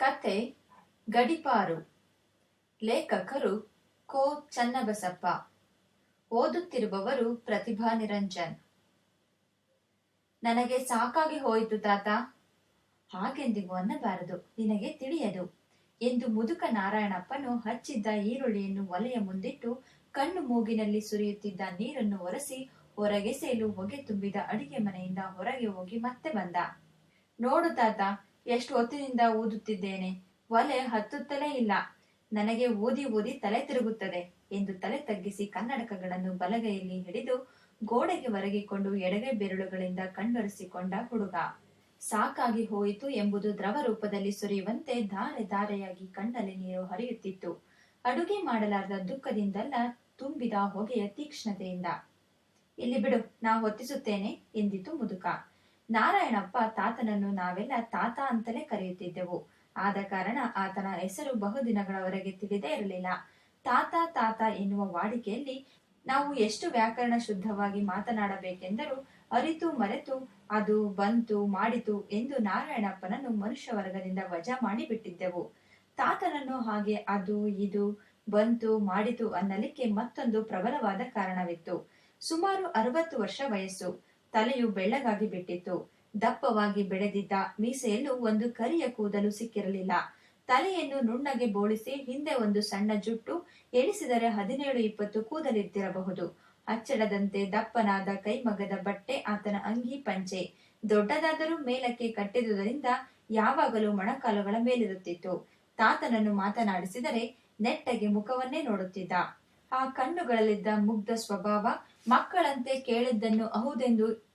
ಕತೆ ಗಡಿಪಾರು. ಲೇಖಕರು ಕೋ ಚನ್ನಬಸಪ್ಪ. ಓದುತ್ತಿರುವವರು ಪ್ರತಿಭಾ ನಿರಂಜನ್. ನನಗೆ ಸಾಕಾಗಿ ಹೋಯಿತು ತಾತ. ಹಾಗೆಂದಿಗೂ ಅನ್ನಬಾರದು, ನಿನಗೆ ತಿಳಿಯದು ಎಂದು ಮುದುಕ ನಾರಾಯಣಪ್ಪನು ಹಚ್ಚಿದ್ದ ಈರುಳ್ಳಿಯನ್ನು ಒಲೆಯ ಮುಂದಿಟ್ಟು ಕಣ್ಣು ಮೂಗಿನಲ್ಲಿ ಸುರಿಯುತ್ತಿದ್ದ ನೀರನ್ನು ಒರೆಸಿ ಸೇಲು ಹೊಗೆ ತುಂಬಿದ ಅಡಿಗೆ ಮನೆಯಿಂದ ಹೊರಗೆ ಹೋಗಿ ಮತ್ತೆ ಬಂದ. ನೋಡು ತಾತ ಎಷ್ಟು ಹೊತ್ತಿನಿಂದ ಊದುತ್ತಿದ್ದೇನೆ ಒಲೆ ಹತ್ತುತ್ತಲೇ ಇಲ್ಲ. ನನಗೆ ಊದಿ ಊದಿ ತಲೆ ತಿರುಗುತ್ತದೆ ಎಂದು ತಲೆ ತಗ್ಗಿಸಿ ಕನ್ನಡಕಗಳನ್ನು ಬಲಗೈಯಲ್ಲಿ ಹಿಡಿದು ಗೋಡೆಗೆ ಒರಗಿಕೊಂಡು ಎಡಗೈ ಬೆರಳುಗಳಿಂದ ಕಣ್ಣೊರೆಸಿಕೊಂಡ ಹುಡುಗ. ಸಾಕಾಗಿ ಹೋಯಿತು ಎಂಬುದು ದ್ರವ ರೂಪದಲ್ಲಿ ಸುರಿಯುವಂತೆ ಧಾರೆ ಧಾರೆಯಾಗಿ ಕಣ್ಣಲ್ಲಿ ನೀರು ಹರಿಯುತ್ತಿತ್ತು. ಅಡುಗೆ ಮಾಡಲಾರದ ದುಃಖದಿಂದಲ್ಲ ತುಂಬಿದ ಹೊಗೆಯ ತೀಕ್ಷ್ಣತೆಯಿಂದ. ಇಲ್ಲಿ ಬಿಡು, ನಾ ಹೊತ್ತಿಸುತ್ತೇನೆ ಎಂದಿತು ಮುದುಕ. ನಾರಾಯಣಪ್ಪ ತಾತನನ್ನು ನಾವೆಲ್ಲ ತಾತ ಅಂತಲೇ ಕರೆಯುತ್ತಿದ್ದೆವು. ಆದ ಕಾರಣ ಆತನ ಹೆಸರು ಬಹುದಿನಗಳವರೆಗೆ ತಿಳಿದೇ ಇರಲಿಲ್ಲ. ತಾತ ತಾತ ಎನ್ನುವ ವಾಡಿಕೆಯಲ್ಲಿ ನಾವು ಎಷ್ಟು ವ್ಯಾಕರಣ ಶುದ್ಧವಾಗಿ ಮಾತನಾಡಬೇಕೆಂದರೂ ಅರಿತು ಮರೆತು ಅದು ಬಂತು, ಮಾಡಿತು ಎಂದು ನಾರಾಯಣಪ್ಪನನ್ನು ಮನುಷ್ಯ ವರ್ಗದಿಂದ ವಜಾ ಮಾಡಿಬಿಟ್ಟಿದ್ದೆವು. ತಾತನನ್ನು ಹಾಗೆ ಅದು, ಇದು, ಬಂತು, ಮಾಡಿತು ಅನ್ನಲಿಕ್ಕೆ ಮತ್ತೊಂದು ಪ್ರಬಲವಾದ ಕಾರಣವಿತ್ತು. ಸುಮಾರು ಅರವತ್ತು ವರ್ಷ ವಯಸ್ಸು. ತಲೆಯು ಬೆಳ್ಳಗಾಗಿ ಬಿಟ್ಟಿತ್ತು. ದಪ್ಪವಾಗಿ ಬೆಳೆದಿದ್ದ ಮೀಸೆಯಲ್ಲೂ ಒಂದು ಕರಿಯ ಕೂದಲು ಸಿಕ್ಕಿರಲಿಲ್ಲ. ತಲೆಯನ್ನು ನುಣ್ಣಗೆ ಬೋಳಿಸಿ ಹಿಂದೆ ಒಂದು ಸಣ್ಣ ಜುಟ್ಟು ಎಣಿಸಿದರೆ ಹದಿನೇಳು, ಇಪ್ಪತ್ತು ಕೂದಲಿದ್ದಿರಬಹುದು ಅಚ್ಚಡದಂತೆ ದಪ್ಪನಾದ ಕೈಮಗದ ಬಟ್ಟೆ ಆತನ ಅಂಗಿ ಪಂಚೆ. ದೊಡ್ಡದಾದರೂ ಮೇಲಕ್ಕೆ ಕಟ್ಟಿದುದರಿಂದ ಯಾವಾಗಲೂ ಮೊಣಕಾಲುಗಳ ಮೇಲಿರುತ್ತಿತ್ತು. ತಾತನನ್ನು ಮಾತನಾಡಿಸಿದರೆ ನೆಟ್ಟಗೆ ಮುಖವನ್ನೇ ನೋಡುತ್ತಿದ್ದ. ಆ ಕಣ್ಣುಗಳಲ್ಲಿದ್ದ ಮುಗ್ಧ ಸ್ವಭಾವ ಮಕ್ಕಳಂತೆ ಕೇಳಿದ್ದನ್ನು ಅಹುದೆಂದು,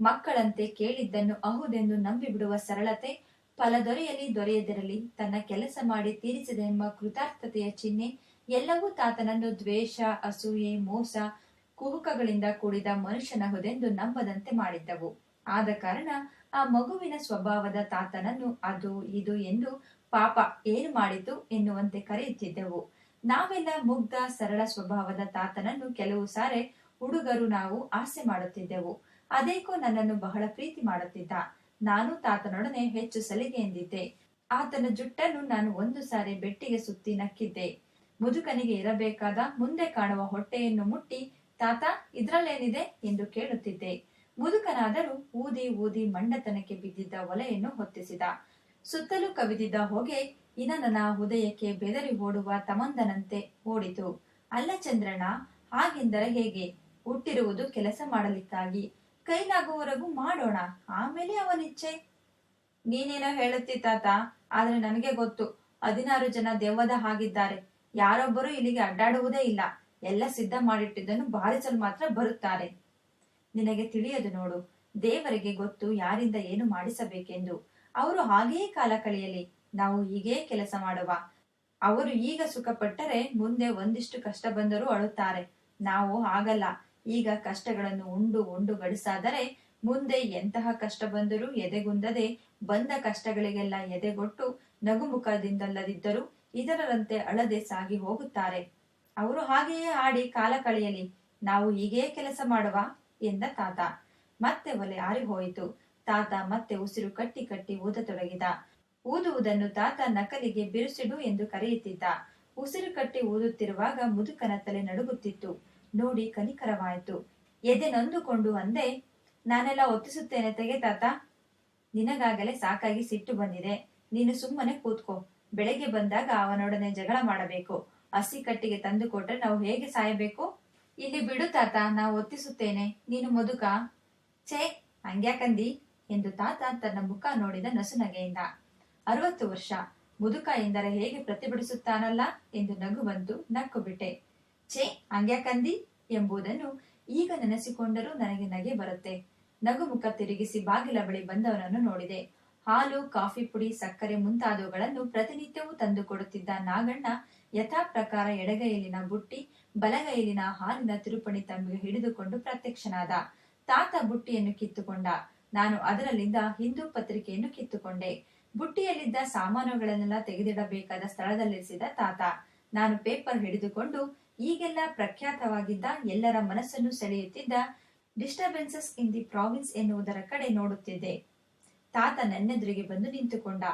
ಮಕ್ಕಳಂತೆ ಕೇಳಿದ್ದನ್ನು ಅಹುದೆಂದು ನಂಬಿಬಿಡುವ ಸರಳತೆ ಫಲ ದೊರೆಯಲಿ, ದೊರೆಯದಿರಲಿ. ತನ್ನ ಕೆಲಸ ಮಾಡಿ ತೀರಿಸಿದೆ ಎಂಬ ಕೃತಾರ್ಥತೆಯ ಚಿಹ್ನೆ ಎಲ್ಲವೂ ತಾತನನ್ನು ದ್ವೇಷ, ಅಸೂಯೆ, ಮೋಸ, ಕುಹುಕಗಳಿಂದ ಕೂಡಿದ ಮನುಷ್ಯನಹುದೆಂದು ನಂಬದಂತೆ ಮಾಡಿದ್ದವು. ಆದ ಕಾರಣ ಆ ಮಗುವಿನ ಸ್ವಭಾವದ ತಾತನನ್ನು ಅದು, ಇದು ಎಂದು ಪಾಪ ಏನು ಮಾಡಿತು ಎನ್ನುವಂತೆ ಕರೆಯುತ್ತಿದ್ದೆವು. ನಾವೆಲ್ಲ ಮುಗ್ಧ, ಸರಳ ಸ್ವಭಾವದ ತಾತನನ್ನು ಕೆಲವು ಸಾರೆ ಹುಡುಗರು ನಾವು ಆಸೆ ಮಾಡುತ್ತಿದ್ದೆವು. ಅದೇಕೋ ನನ್ನನ್ನು ಬಹಳ ಪ್ರೀತಿ ಮಾಡುತ್ತಿದ್ದ. ನಾನು ತಾತನೊಡನೆ ಹೆಚ್ಚು ಸಲಿಗೆ ಎಂದಿದ್ದೆ ಆತನ ಜುಟ್ಟನ್ನು ನಾನು ಒಂದು ಸಾರಿ ಬೆಟ್ಟಿಗೆ ಸುತ್ತಿ ನಕ್ಕಿದ್ದೆ. ಮುದುಕನಿಗೆ ಇರಬೇಕಾದ ಮುಂದೆ ಕಾಣುವ ಹೊಟ್ಟೆಯನ್ನು ಮುಟ್ಟಿ, ತಾತ, ಇದ್ರಲ್ಲೇನಿದೆ? ಎಂದು ಕೇಳುತ್ತಿದ್ದೆ. ಮುದುಕನಾದರೂ ಊದಿ ಊದಿ ಮಂಡತನಕ್ಕೆ ಬಿದ್ದಿದ್ದ ಒಲೆಯನ್ನು ಹೊತ್ತಿಸಿದ. ಸುತ್ತಲೂ ಕವಿದಿದ್ದ ಹೊಗೆ ಇನನನ ಹೃದಯಕ್ಕೆ ಬೆದರಿ ಓಡುವ ತಮಂದನಂತೆ ಓಡಿತು. ಅಲ್ಲ ಚಂದ್ರಣ್ಣ, ಹಾಗೆಂದರೆ ಹೇಗೆ? ಹುಟ್ಟಿರುವುದು ಕೆಲಸ ಮಾಡಲಿಕ್ಕಾಗಿ. ಕೈಲಾಗುವವರೆಗೂ ಮಾಡೋಣ. ಆಮೇಲೆ ಅವನಿಚ್ಛೆ ನೀನೇನೋ ಹೇಳುತ್ತಿ ತಾತ, ಆದ್ರೆ ನನಗೆ ಗೊತ್ತು. ಹದಿನಾರು ಜನ ದೆವ್ವದ ಹಾಗಿದ್ದಾರೆ. ಯಾರೊಬ್ಬರು ಇಲ್ಲಿಗೆ ಅಡ್ಡಾಡುವುದೇ ಇಲ್ಲ. ಎಲ್ಲ ಸಿದ್ಧ ಮಾಡಿಟ್ಟಿದ್ದನ್ನು ಬಾರಿಸಲು ಮಾತ್ರ ಬರುತ್ತಾರೆ. ನಿನಗೆ ತಿಳಿಯದು ನೋಡು. ದೇವರಿಗೆ ಗೊತ್ತು ಯಾರಿಂದ ಏನು ಮಾಡಿಸಬೇಕೆಂದು. ಅವರು ಹಾಗೆಯೇ ಕಾಲ ಕಳೆಯಲಿ. ನಾವು ಹೀಗೇ ಕೆಲಸ ಮಾಡುವ. ಅವರು ಈಗ ಸುಖಪಟ್ಟರೆ ಮುಂದೆ ಒಂದಿಷ್ಟು ಕಷ್ಟ ಬಂದರೂ ಅಳುತ್ತಾರೆ. ನಾವು ಹಾಗಲ್ಲ. ಈಗ ಕಷ್ಟಗಳನ್ನು ಉಂಡು ಉಂಡು ಗಡಿಸಾದರೆ ಮುಂದೆ ಎಂತಹ ಕಷ್ಟ ಬಂದರೂ ಎದೆಗುಂದದೆ, ಬಂದ ಕಷ್ಟಗಳಿಗೆಲ್ಲ ಎದೆಗೊಟ್ಟು ನಗುಮುಖದಿಂದಲ್ಲದಿದ್ದರೂ ಇದರರಂತೆ ಅಳದೆ ಸಾಗಿ ಹೋಗುತ್ತಾರೆ. ಅವರು ಹಾಗೆಯೇ ಆಡಿ ಕಾಲ ಕಳೆಯಲಿ, ನಾವು ಹೀಗೇ ಕೆಲಸ ಮಾಡುವ, ಎಂದ ತಾತ. ಮತ್ತೆ ಒಲೆ ಆರಿ ಹೋಯಿತು ತಾತ ಮತ್ತೆ ಉಸಿರು ಕಟ್ಟಿ ಕಟ್ಟಿ ಊದತೊಡಗಿದ. ಊದುವುದನ್ನು ತಾತ ನಕಲಿಗೆ ಬಿರುಸಿಡು ಎಂದು ಕರೆಯುತ್ತಿದ್ದ. ಉಸಿರು ಕಟ್ಟಿ ಊದುತ್ತಿರುವಾಗ ಮುದುಕನ ತಲೆ ನಡುಗುತ್ತಿತ್ತು. ನೋಡಿ ಕನಿಕರವಾಯಿತು. ಎದೆ ನೊಂದುಕೊಂಡು ಅಂದೆ, ನಾನೆಲ್ಲ ಒತ್ತಿಸುತ್ತೇನೆ ತೆಗೆ ತಾತ. ನಿನಗಾಗಲೇ ಸಾಕಾಗಿ ಸಿಟ್ಟು ಬಂದಿದೆ. ನೀನು ಸುಮ್ಮನೆ ಕೂತ್ಕೋ. ಬೆಳಗ್ಗೆ ಬಂದಾಗ ಅವನೊಡನೆ ಜಗಳ ಮಾಡಬೇಕು. ಹಸಿ ಕಟ್ಟಿಗೆ ತಂದು ಕೊಟ್ರೆ ನಾವು ಹೇಗೆ ಸಾಯಬೇಕು? ಇಲ್ಲಿ ಬಿಡು ತಾತ, ನಾವು ಒತ್ತಿಸುತ್ತೇನೆ ನೀನು ಮುದುಕ ಛೇ, ಹಂಗ್ಯಾಕಂದಿ? ಎಂದು ತಾತ ತನ್ನ ಮುಖ ನೋಡಿದ ನಸುನಗೆಯಿಂದ ಅರವತ್ತು ವರ್ಷ. ಮುದುಕ ಎಂದರೆ ಹೇಗೆ ಪ್ರತಿಭಟಿಸುತ್ತಾನಲ್ಲ? ಎಂದು ನಗು ಬಂತು ನಕ್ಕು ಬಿಟ್ಟೆ. ಛೇ, ಹಂಗ್ಯಾಕಂದಿ? ಎಂಬುದನ್ನು ಈಗ ನೆನೆಸಿಕೊಂಡರೂ ನನಗೆ ನಗೆ ಬರುತ್ತೆ. ನಗು ಮುಖ ತಿರುಗಿಸಿ ಬಾಗಿಲ ಬಳಿ ಬಂದವನನ್ನು ನೋಡಿದೆ. ಹಾಲು, ಕಾಫಿ ಪುಡಿ, ಸಕ್ಕರೆ ಮುಂತಾದವುಗಳನ್ನು ಪ್ರತಿನಿತ್ಯವೂ ತಂದು ಕೊಡುತ್ತಿದ್ದ ನಾಗಣ್ಣ ಯಥಾ ಪ್ರಕಾರ ಎಡಗೈಯಲ್ಲಿನ ಬುಟ್ಟಿ ಬಲಗೈಯಲ್ಲಿನ ಹಾಲಿನ ತಿರುಪಣಿ ತಂಬಿಗೆ ಹಿಡಿದುಕೊಂಡು ಪ್ರತ್ಯಕ್ಷನಾದ. ತಾತ ಬುಟ್ಟಿಯನ್ನು ಕಿತ್ತುಕೊಂಡ. ನಾನು ಅದರಲ್ಲಿದ್ದ ಹಿಂದೂ ಪತ್ರಿಕೆಯನ್ನು ಕಿತ್ತುಕೊಂಡೆ. ಬುಟ್ಟಿಯಲ್ಲಿದ್ದ ಸಾಮಾನುಗಳನ್ನೆಲ್ಲ ತೆಗೆದಿಡಬೇಕಾದ ಸ್ಥಳದಲ್ಲಿರಿಸಿದ ತಾತ. ನಾನು ಪೇಪರ್ ಹಿಡಿದುಕೊಂಡು ಈಗೆಲ್ಲ ಪ್ರಖ್ಯಾತವಾಗಿದ್ದ, ಎಲ್ಲರ ಮನಸ್ಸನ್ನು ಸೆಳೆಯುತ್ತಿದ್ದ ಡಿಸ್ಟರ್ಬೆನ್ಸಸ್ ಇನ್ ದಿ ಪ್ರಾವಿನ್ಸ್ ಎನ್ನುವುದರ ಕಡೆ ನೋಡುತ್ತಿದ್ದೆ. ತಾತ ನನ್ನೆದುರಿಗೆ ಬಂದು ನಿಂತುಕೊಂಡ.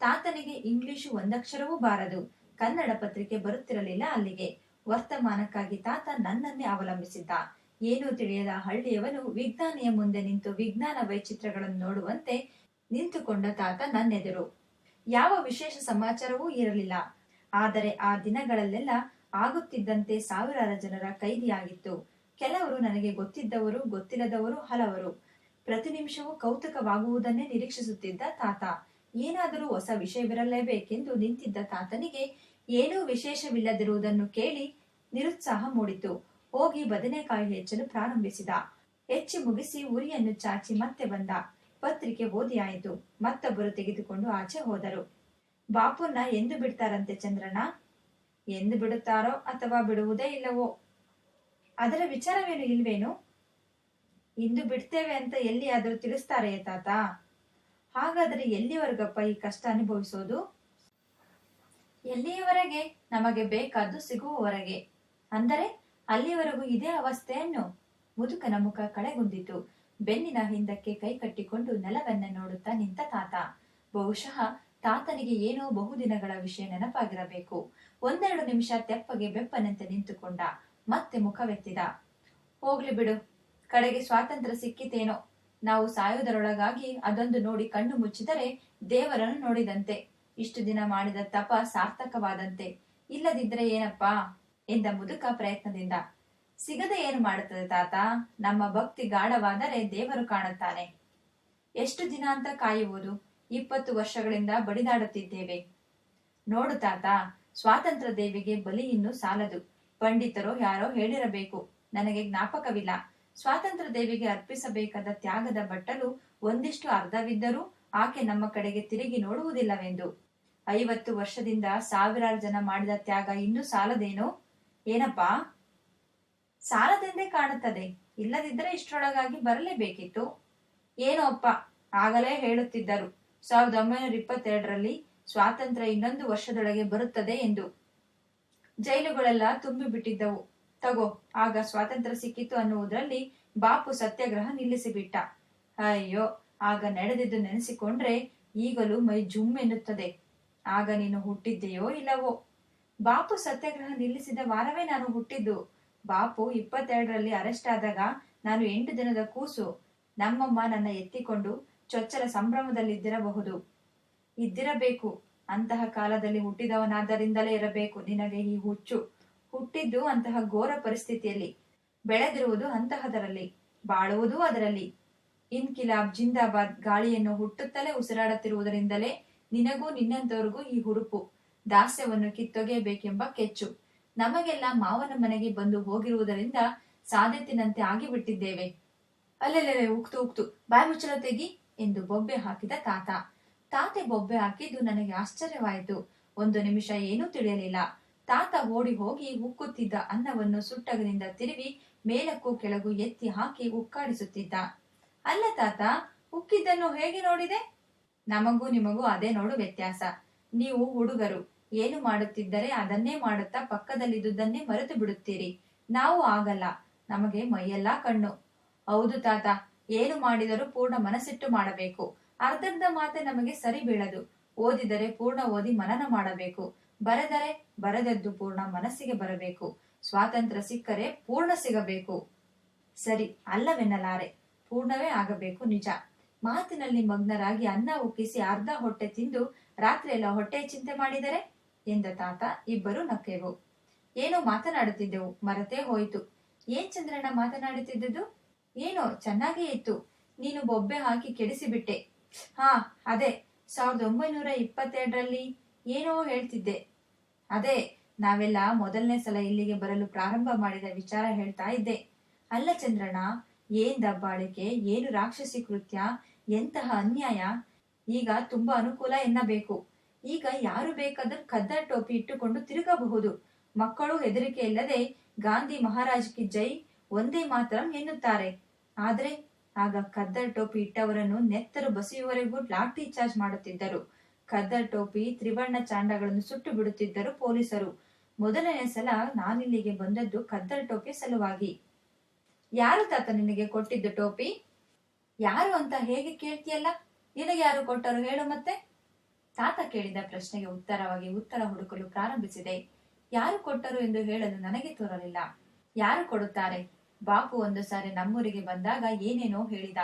ತಾತನಿಗೆ ಇಂಗ್ಲಿಶು ಒಂದಕ್ಷರವೂ ಬಾರದು. ಕನ್ನಡ ಪತ್ರಿಕೆ ಬರುತ್ತಿರಲಿಲ್ಲ ಅಲ್ಲಿಗೆ. ವರ್ತಮಾನಕ್ಕಾಗಿ ತಾತ ನನ್ನನ್ನೇ ಅವಲಂಬಿಸಿದ್ದ. ಏನೂ ತಿಳಿಯದ ಹಳ್ಳಿಯವನು ವಿಜ್ಞಾನಿಯ ಮುಂದೆ ನಿಂತು ವಿಜ್ಞಾನ ವೈಚಿತ್ರಗಳನ್ನು ನೋಡುವಂತೆ ನಿಂತುಕೊಂಡ ತಾತ ನನ್ನೆದುರು. ಯಾವ ವಿಶೇಷ ಸಮಾಚಾರವೂ ಇರಲಿಲ್ಲ. ಆದರೆ ಆ ದಿನಗಳಲ್ಲೆಲ್ಲ ಆಗುತ್ತಿದ್ದಂತೆ ಸಾವಿರಾರು ಜನರ ಕೈದಿಯಾಗಿತ್ತು. ಕೆಲವರು ನನಗೆ ಗೊತ್ತಿದ್ದವರು, ಗೊತ್ತಿಲ್ಲದವರು ಹಲವರು. ಪ್ರತಿ ನಿಮಿಷವೂ ಕೌತುಕವಾಗುವುದನ್ನೇ ನಿರೀಕ್ಷಿಸುತ್ತಿದ್ದ ತಾತ. ಏನಾದರೂ ಹೊಸ ವಿಷಯವಿರಲೇಬೇಕೆಂದು ನಿಂತಿದ್ದ ತಾತನಿಗೆ ಏನೂ ವಿಶೇಷವಿಲ್ಲದಿರುವುದನ್ನು ಕೇಳಿ ನಿರುತ್ಸಾಹ ಮೂಡಿತು. ಹೋಗಿ ಬದನೆಕಾಯಿ ಹೆಚ್ಚಲು ಪ್ರಾರಂಭಿಸಿದ. ಹೆಚ್ಚಿ ಮುಗಿಸಿ ಉರಿಯನ್ನು ಚಾಚಿ ಮತ್ತೆ ಬಂದ. ಪತ್ರಿಕೆ ಓದಿಯಾಯಿತು. ಮತ್ತೊಬ್ಬರು ತೆಗೆದುಕೊಂಡು ಆಚೆ ಹೋದರು. ಬಾಪುನ್ನ, ಎಂದು ಬಿಡ್ತಾರಂತೆ ಚಂದ್ರಣ್ಣ? ಎಂದು ಬಿಡುತ್ತಾರೋ ಅಥವಾ ಬಿಡುವುದೇ ಇಲ್ಲವೋ? ಅದರ ವಿಚಾರವೇನು ಇಲ್ವೇನು? ಇಂದು ಬಿಡ್ತೇವೆ ಅಂತ ಎಲ್ಲಿಯಾದರೂ ತಿಳಿಸ್ತಾರೆಯೇ ತಾತ. ಹಾಗಾದರೆ ಎಲ್ಲಿವರೆಗಪ್ಪ ಈ ಕಷ್ಟ ಅನುಭವಿಸೋದು? ಎಲ್ಲಿಯವರೆಗೆ ನಮಗೆ ಬೇಕಾದ್ದು ಸಿಗುವವರೆಗೆ. ಅಂದರೆ ಅಲ್ಲಿವರೆಗೂ ಇದೇ ಅವಸ್ಥೆಯನ್ನು. ಮುದುಕನ ಮುಖ ಕಳೆಗುಂದಿತು. ಬೆನ್ನಿನ ಹಿಂದಕ್ಕೆ ಕೈ ಕಟ್ಟಿಕೊಂಡು ನೆಲವನ್ನೇ ನೋಡುತ್ತಾ ನಿಂತ ತಾತ. ಬಹುಶಃ ತಾತನಿಗೆ ಏನೋ ಬಹುದಿನಗಳ ವಿಷಯ ನೆನಪಾಗಿರಬೇಕು. ಒಂದೆರಡು ನಿಮಿಷ ತೆಪ್ಪಗೆ ಬೆಪ್ಪನಂತೆ ನಿಂತುಕೊಂಡ. ಮತ್ತೆ ಮುಖವೆತ್ತಿದ. ಹೋಗ್ಲಿ ಬಿಡು. ಕಡೆಗೆ ಸ್ವಾತಂತ್ರ್ಯ ಸಿಕ್ಕಿತೇನೋ. ನಾವು ಸಾಯುವುದರೊಳಗಾಗಿ ಅದೊಂದು ನೋಡಿ ಕಣ್ಣು ಮುಚ್ಚಿದರೆ ದೇವರನ್ನು ನೋಡಿದಂತೆ. ಇಷ್ಟು ದಿನ ಮಾಡಿದ ತಪ ಸಾರ್ಥಕವಾದಂತೆ. ಇಲ್ಲದಿದ್ದರೆ ಏನಪ್ಪಾ? ಎಂದ ಮುದುಕ ಪ್ರಯತ್ನದಿಂದ. ಸಿಗದೆ ಏನು ಮಾಡುತ್ತದೆ ತಾತ? ನಮ್ಮ ಭಕ್ತಿ ಗಾಢವಾದರೆ ದೇವರು ಕಾಣುತ್ತಾನೆ. ಎಷ್ಟು ದಿನ ಅಂತ ಕಾಯುವುದು? ಇಪ್ಪತ್ತು ವರ್ಷಗಳಿಂದ ಬಡಿದಾಡುತ್ತಿದ್ದೇವೆ. ನೋಡು ತಾತ ಸ್ವಾತಂತ್ರ್ಯ ದೇವಿಗೆ ಬಲಿ ಇನ್ನು ಸಾಲದು. ಪಂಡಿತರು ಯಾರೋ ಹೇಳಿರಬೇಕು, ನನಗೆ ಜ್ಞಾಪಕವಿಲ್ಲ. ಸ್ವಾತಂತ್ರ್ಯ ದೇವಿಗೆ ಅರ್ಪಿಸಬೇಕಾದ ತ್ಯಾಗದ ಬಟ್ಟಲು ಒಂದಿಷ್ಟು ಅರ್ಧವಿದ್ದರೂ ಆಕೆ ನಮ್ಮ ಕಡೆಗೆ ತಿರುಗಿ ನೋಡುವುದಿಲ್ಲವೆಂದು. ಐವತ್ತು ವರ್ಷದಿಂದ ಸಾವಿರಾರು ಜನ ಮಾಡಿದ ತ್ಯಾಗ ಇನ್ನೂ ಸಾಲದೇನೋ? ಏನಪ್ಪಾ? ಸಾಲದೆಂದೇ ಕಾಣುತ್ತದೆ. ಇಲ್ಲದಿದ್ದರೆ ಇಷ್ಟರೊಳಗಾಗಿ ಬರಲೇಬೇಕಿತ್ತು. ಏನೋ ಅಪ್ಪ, ಆಗಲೇ ಹೇಳುತ್ತಿದ್ದರು. ಸಾವಿರದ ಒಂಬೈನೂರ ಇಪ್ಪತ್ತೆರಡರಲ್ಲಿ ಸ್ವಾತಂತ್ರ್ಯ ಇನ್ನೊಂದು ವರ್ಷದೊಳಗೆ ಬರುತ್ತದೆ ಎಂದು ಜೈಲುಗಳೆಲ್ಲ ತುಂಬಿ ಬಿಟ್ಟಿದ್ದವು ತಗೋ, ಆಗ ಸ್ವಾತಂತ್ರ್ಯ ಸಿಕ್ಕಿತು ಅನ್ನುವುದರಲ್ಲಿ ಬಾಪು ಸತ್ಯಾಗ್ರಹ ನಿಲ್ಲಿಸಿಬಿಟ್ಟ. ಅಯ್ಯೋ, ಆಗ ನಡೆದಿದ್ದು ನೆನೆಸಿಕೊಂಡ್ರೆ ಈಗಲೂ ಮೈ ಜುಮ್ ಎನ್ನುತ್ತದೆ. ಆಗ ನೀನು ಹುಟ್ಟಿದ್ದೆಯೋ ಇಲ್ಲವೋ? ಬಾಪು ಸತ್ಯಾಗ್ರಹ ನಿಲ್ಲಿಸಿದ ವಾರವೇ ನಾನು ಹುಟ್ಟಿದ್ದು. ಬಾಪು ಇಪ್ಪತ್ತೆರಡರಲ್ಲಿ ಅರೆಸ್ಟ್ ಆದಾಗ ನಾನು ಎಂಟು ದಿನದ ಕೂಸು ನಮ್ಮಮ್ಮ ನನ್ನ ಎತ್ತಿಕೊಂಡು ಚೊಚ್ಚಲ ಸಂಭ್ರಮದಲ್ಲಿದ್ದಿರಬಹುದು. ಇದ್ದಿರಬೇಕು. ಅಂತಹ ಕಾಲದಲ್ಲಿ ಹುಟ್ಟಿದವನಾದ್ದರಿಂದಲೇ ಇರಬೇಕು. ನಿನಗೆ ಈ ಹುಚ್ಚು. ಹುಟ್ಟಿದ್ದು ಅಂತಹ ಘೋರ ಪರಿಸ್ಥಿತಿಯಲ್ಲಿ. ಬೆಳೆದಿರುವುದು ಅಂತಹದರಲ್ಲಿ. ಬಾಳುವುದೂ ಅದರಲ್ಲಿ. ಇನ್ಕಿಲಾಬ್ ಜಿಂದಾಬಾದ್ ಗಾಳಿಯನ್ನು ಹುಟ್ಟುತ್ತಲೇ ಉಸಿರಾಡುತ್ತಿರುವುದರಿಂದಲೇ ನಿನಗೂ ನಿನ್ನಂತವರಿಗೂ ಈ ಹುರುಪು ದಾಸ್ಯವನ್ನು ಕಿತ್ತೊಗೆಯಬೇಕೆಂಬ ಕೆಚ್ಚು. ನಮಗೆಲ್ಲ ಮಾವನ ಮನೆಗೆ ಬಂದು ಹೋಗಿರುವುದರಿಂದ ಸಾಧ್ಯತಿನಂತೆ ಆಗಿಬಿಟ್ಟಿದ್ದೇವೆ. ಅಲ್ಲೆಲ್ಲೆಲೆ ಉಕ್ತು ಉಕ್ತು. ಬಾಯಿ ಮುಚ್ಚಲ ತೆಗಿ ಎಂದು ಬೊಬ್ಬೆ ಹಾಕಿದ ತಾತ. ತಾತೆ ಬೊಬ್ಬೆ ಹಾಕಿದ್ದು ನನಗೆ ಆಶ್ಚರ್ಯವಾಯಿತು. ಒಂದು ನಿಮಿಷ ಏನೂ ತಿಳಿಯಲಿಲ್ಲ. ತಾತ ಓಡಿ ಹೋಗಿ ಉಕ್ಕುತ್ತಿದ್ದ ಅನ್ನವನ್ನು ಸುಟ್ಟಗದಿಂದ ತಿರುವಿ ಮೇಲಕ್ಕೂ ಕೆಳಗೂ ಎತ್ತಿ ಹಾಕಿ ಉಕ್ಕಾಡಿಸುತ್ತಿದ್ದ. ಅಲ್ಲ ತಾತ, ಉಕ್ಕಿದ್ದನ್ನು ಹೇಗೆ ನೋಡಿದೆ? ನಮಗೂ ನಿಮಗೂ ಅದೇ ನೋಡು ವ್ಯತ್ಯಾಸ. ನೀವು ಹುಡುಗರು, ಏನು ಮಾಡುತ್ತಿದ್ದರೆ ಅದನ್ನೇ ಮಾಡುತ್ತಾ ಪಕ್ಕದಲ್ಲಿದ್ದುದನ್ನೇ ಮರೆತು ಬಿಡುತ್ತೀರಿ. ನಾವು ಆಗಲ್ಲ, ನಮಗೆ ಮೈಯೆಲ್ಲಾ ಕಣ್ಣು. ಹೌದು ತಾತ, ಏನು ಮಾಡಿದರೂ ಪೂರ್ಣ ಮನಸ್ಸಿಟ್ಟು ಮಾಡಬೇಕು. ಅರ್ಧರ್ಧ ಮಾತೆ ನಮಗೆ ಸರಿ ಬೀಳದು. ಓದಿದರೆ ಪೂರ್ಣ ಓದಿ ಮನನ ಮಾಡಬೇಕು. ಬರೆದರೆ ಬರೆದದ್ದು ಪೂರ್ಣ ಮನಸ್ಸಿಗೆ ಬರಬೇಕು. ಸ್ವಾತಂತ್ರ್ಯ ಸಿಕ್ಕರೆ ಪೂರ್ಣ ಸಿಗಬೇಕು. ಸರಿ, ಅಲ್ಲವೆನ್ನಲಾರೆ. ಪೂರ್ಣವೇ ಆಗಬೇಕು ನಿಜ. ಮಾತಿನಲ್ಲಿ ಮಗ್ನರಾಗಿ ಅನ್ನ ಉಕ್ಕಿಸಿ ಅರ್ಧ ಹೊಟ್ಟೆ ತಿಂದು ರಾತ್ರಿಯೆಲ್ಲ ಹೊಟ್ಟೆ ಚಿಂತೆ ಮಾಡಿದರೆ? ಎಂದ ತಾತ, ಇಬ್ಬರು ನಕ್ಕೆವು. ಏನೋ ಮಾತನಾಡುತ್ತಿದ್ದೆವು, ಮರತೇ ಹೋಯಿತು. ಏನ್ ಚಂದ್ರಣ್ಣ ಮಾತನಾಡುತ್ತಿದ್ದುದು ಏನೋ ಚೆನ್ನಾಗಿಯೇ ಇತ್ತು. ನೀನು ಬೊಬ್ಬೆ ಹಾಕಿ ಕೆಡಿಸಿಬಿಟ್ಟೆ. ಹಾ, ಅದೇ, ಸಾವಿರದ ಒಂಬೈನೂರ ಇಪ್ಪತ್ತೆರಡರಲ್ಲಿ ಏನೋ ಹೇಳ್ತಿದ್ದೆ. ಅದೇ, ನಾವೆಲ್ಲ ಮೊದಲನೇ ಸಲ ಇಲ್ಲಿಗೆ ಬರಲು ಪ್ರಾರಂಭ ಮಾಡಿದ ವಿಚಾರ ಹೇಳ್ತಾ ಇದ್ದೆ. ಅಲ್ಲ ಚಂದ್ರಣ್ಣ, ಏನ್ ದಬ್ಬಾಳಿಕೆ, ಏನು ರಾಕ್ಷಸಿ ಕೃತ್ಯ, ಎಂತಹ ಅನ್ಯಾಯ? ಈಗ ತುಂಬಾ ಅನುಕೂಲ ಎನ್ನಬೇಕು. ಈಗ ಯಾರು ಬೇಕಾದರೂ ಕದ್ದ ಟೋಪಿ ಇಟ್ಟುಕೊಂಡು ತಿರುಗಬಹುದು. ಮಕ್ಕಳು ಹೆದರಿಕೆ ಇಲ್ಲದೆ ಗಾಂಧಿ ಮಹಾರಾಜ್ ಕಿ ಜೈ, ಒಂದೇ ಮಾತ್ರ ಎನ್ನುತ್ತಾರೆ. ಆದ್ರೆ ಆಗ ಕದ್ದಲ್ ಟೋಪಿ ಇಟ್ಟವರನ್ನು ನೆತ್ತರು ಬಸಿಯುವವರೆಗೂ ಲಾಠಿ ಚಾರ್ಜ್ ಮಾಡುತ್ತಿದ್ದರು. ಕದ್ದಲ್ ಟೋಪಿ ತ್ರಿವರ್ಣ ಚಾಂಡಗಳನ್ನು ಸುಟ್ಟು ಬಿಡುತ್ತಿದ್ದರು ಪೊಲೀಸರು. ಮೊದಲನೇ ಸಲ ನಾನಿಲ್ಲಿಗೆ ಬಂದದ್ದು ಕದ್ದಲ್ ಟೋಪಿ ಸಲುವಾಗಿ. ಯಾರು ತಾತ ನಿನಗೆ ಕೊಟ್ಟಿದ್ದು ಟೋಪಿ? ಯಾರು ಅಂತ ಹೇಗೆ ಕೇಳ್ತೀಯಲ್ಲ? ನಿನಗೆ ಯಾರು ಕೊಟ್ಟರು ಹೇಳು ಮತ್ತೆ. ತಾತ ಕೇಳಿದ ಪ್ರಶ್ನೆಗೆ ಉತ್ತರವಾಗಿ ಉತ್ತರ ಹುಡುಕಲು ಪ್ರಾರಂಭಿಸಿದೆ. ಯಾರು ಕೊಟ್ಟರು ಎಂದು ಹೇಳಲು ನನಗೆ ತೋರಲಿಲ್ಲ. ಯಾರು ಕೊಡುತ್ತಾರೆ? ಬಾಪು ಒಂದು ಸಾರಿ ನಮ್ಮೂರಿಗೆ ಬಂದಾಗ ಏನೇನೋ ಹೇಳಿದ.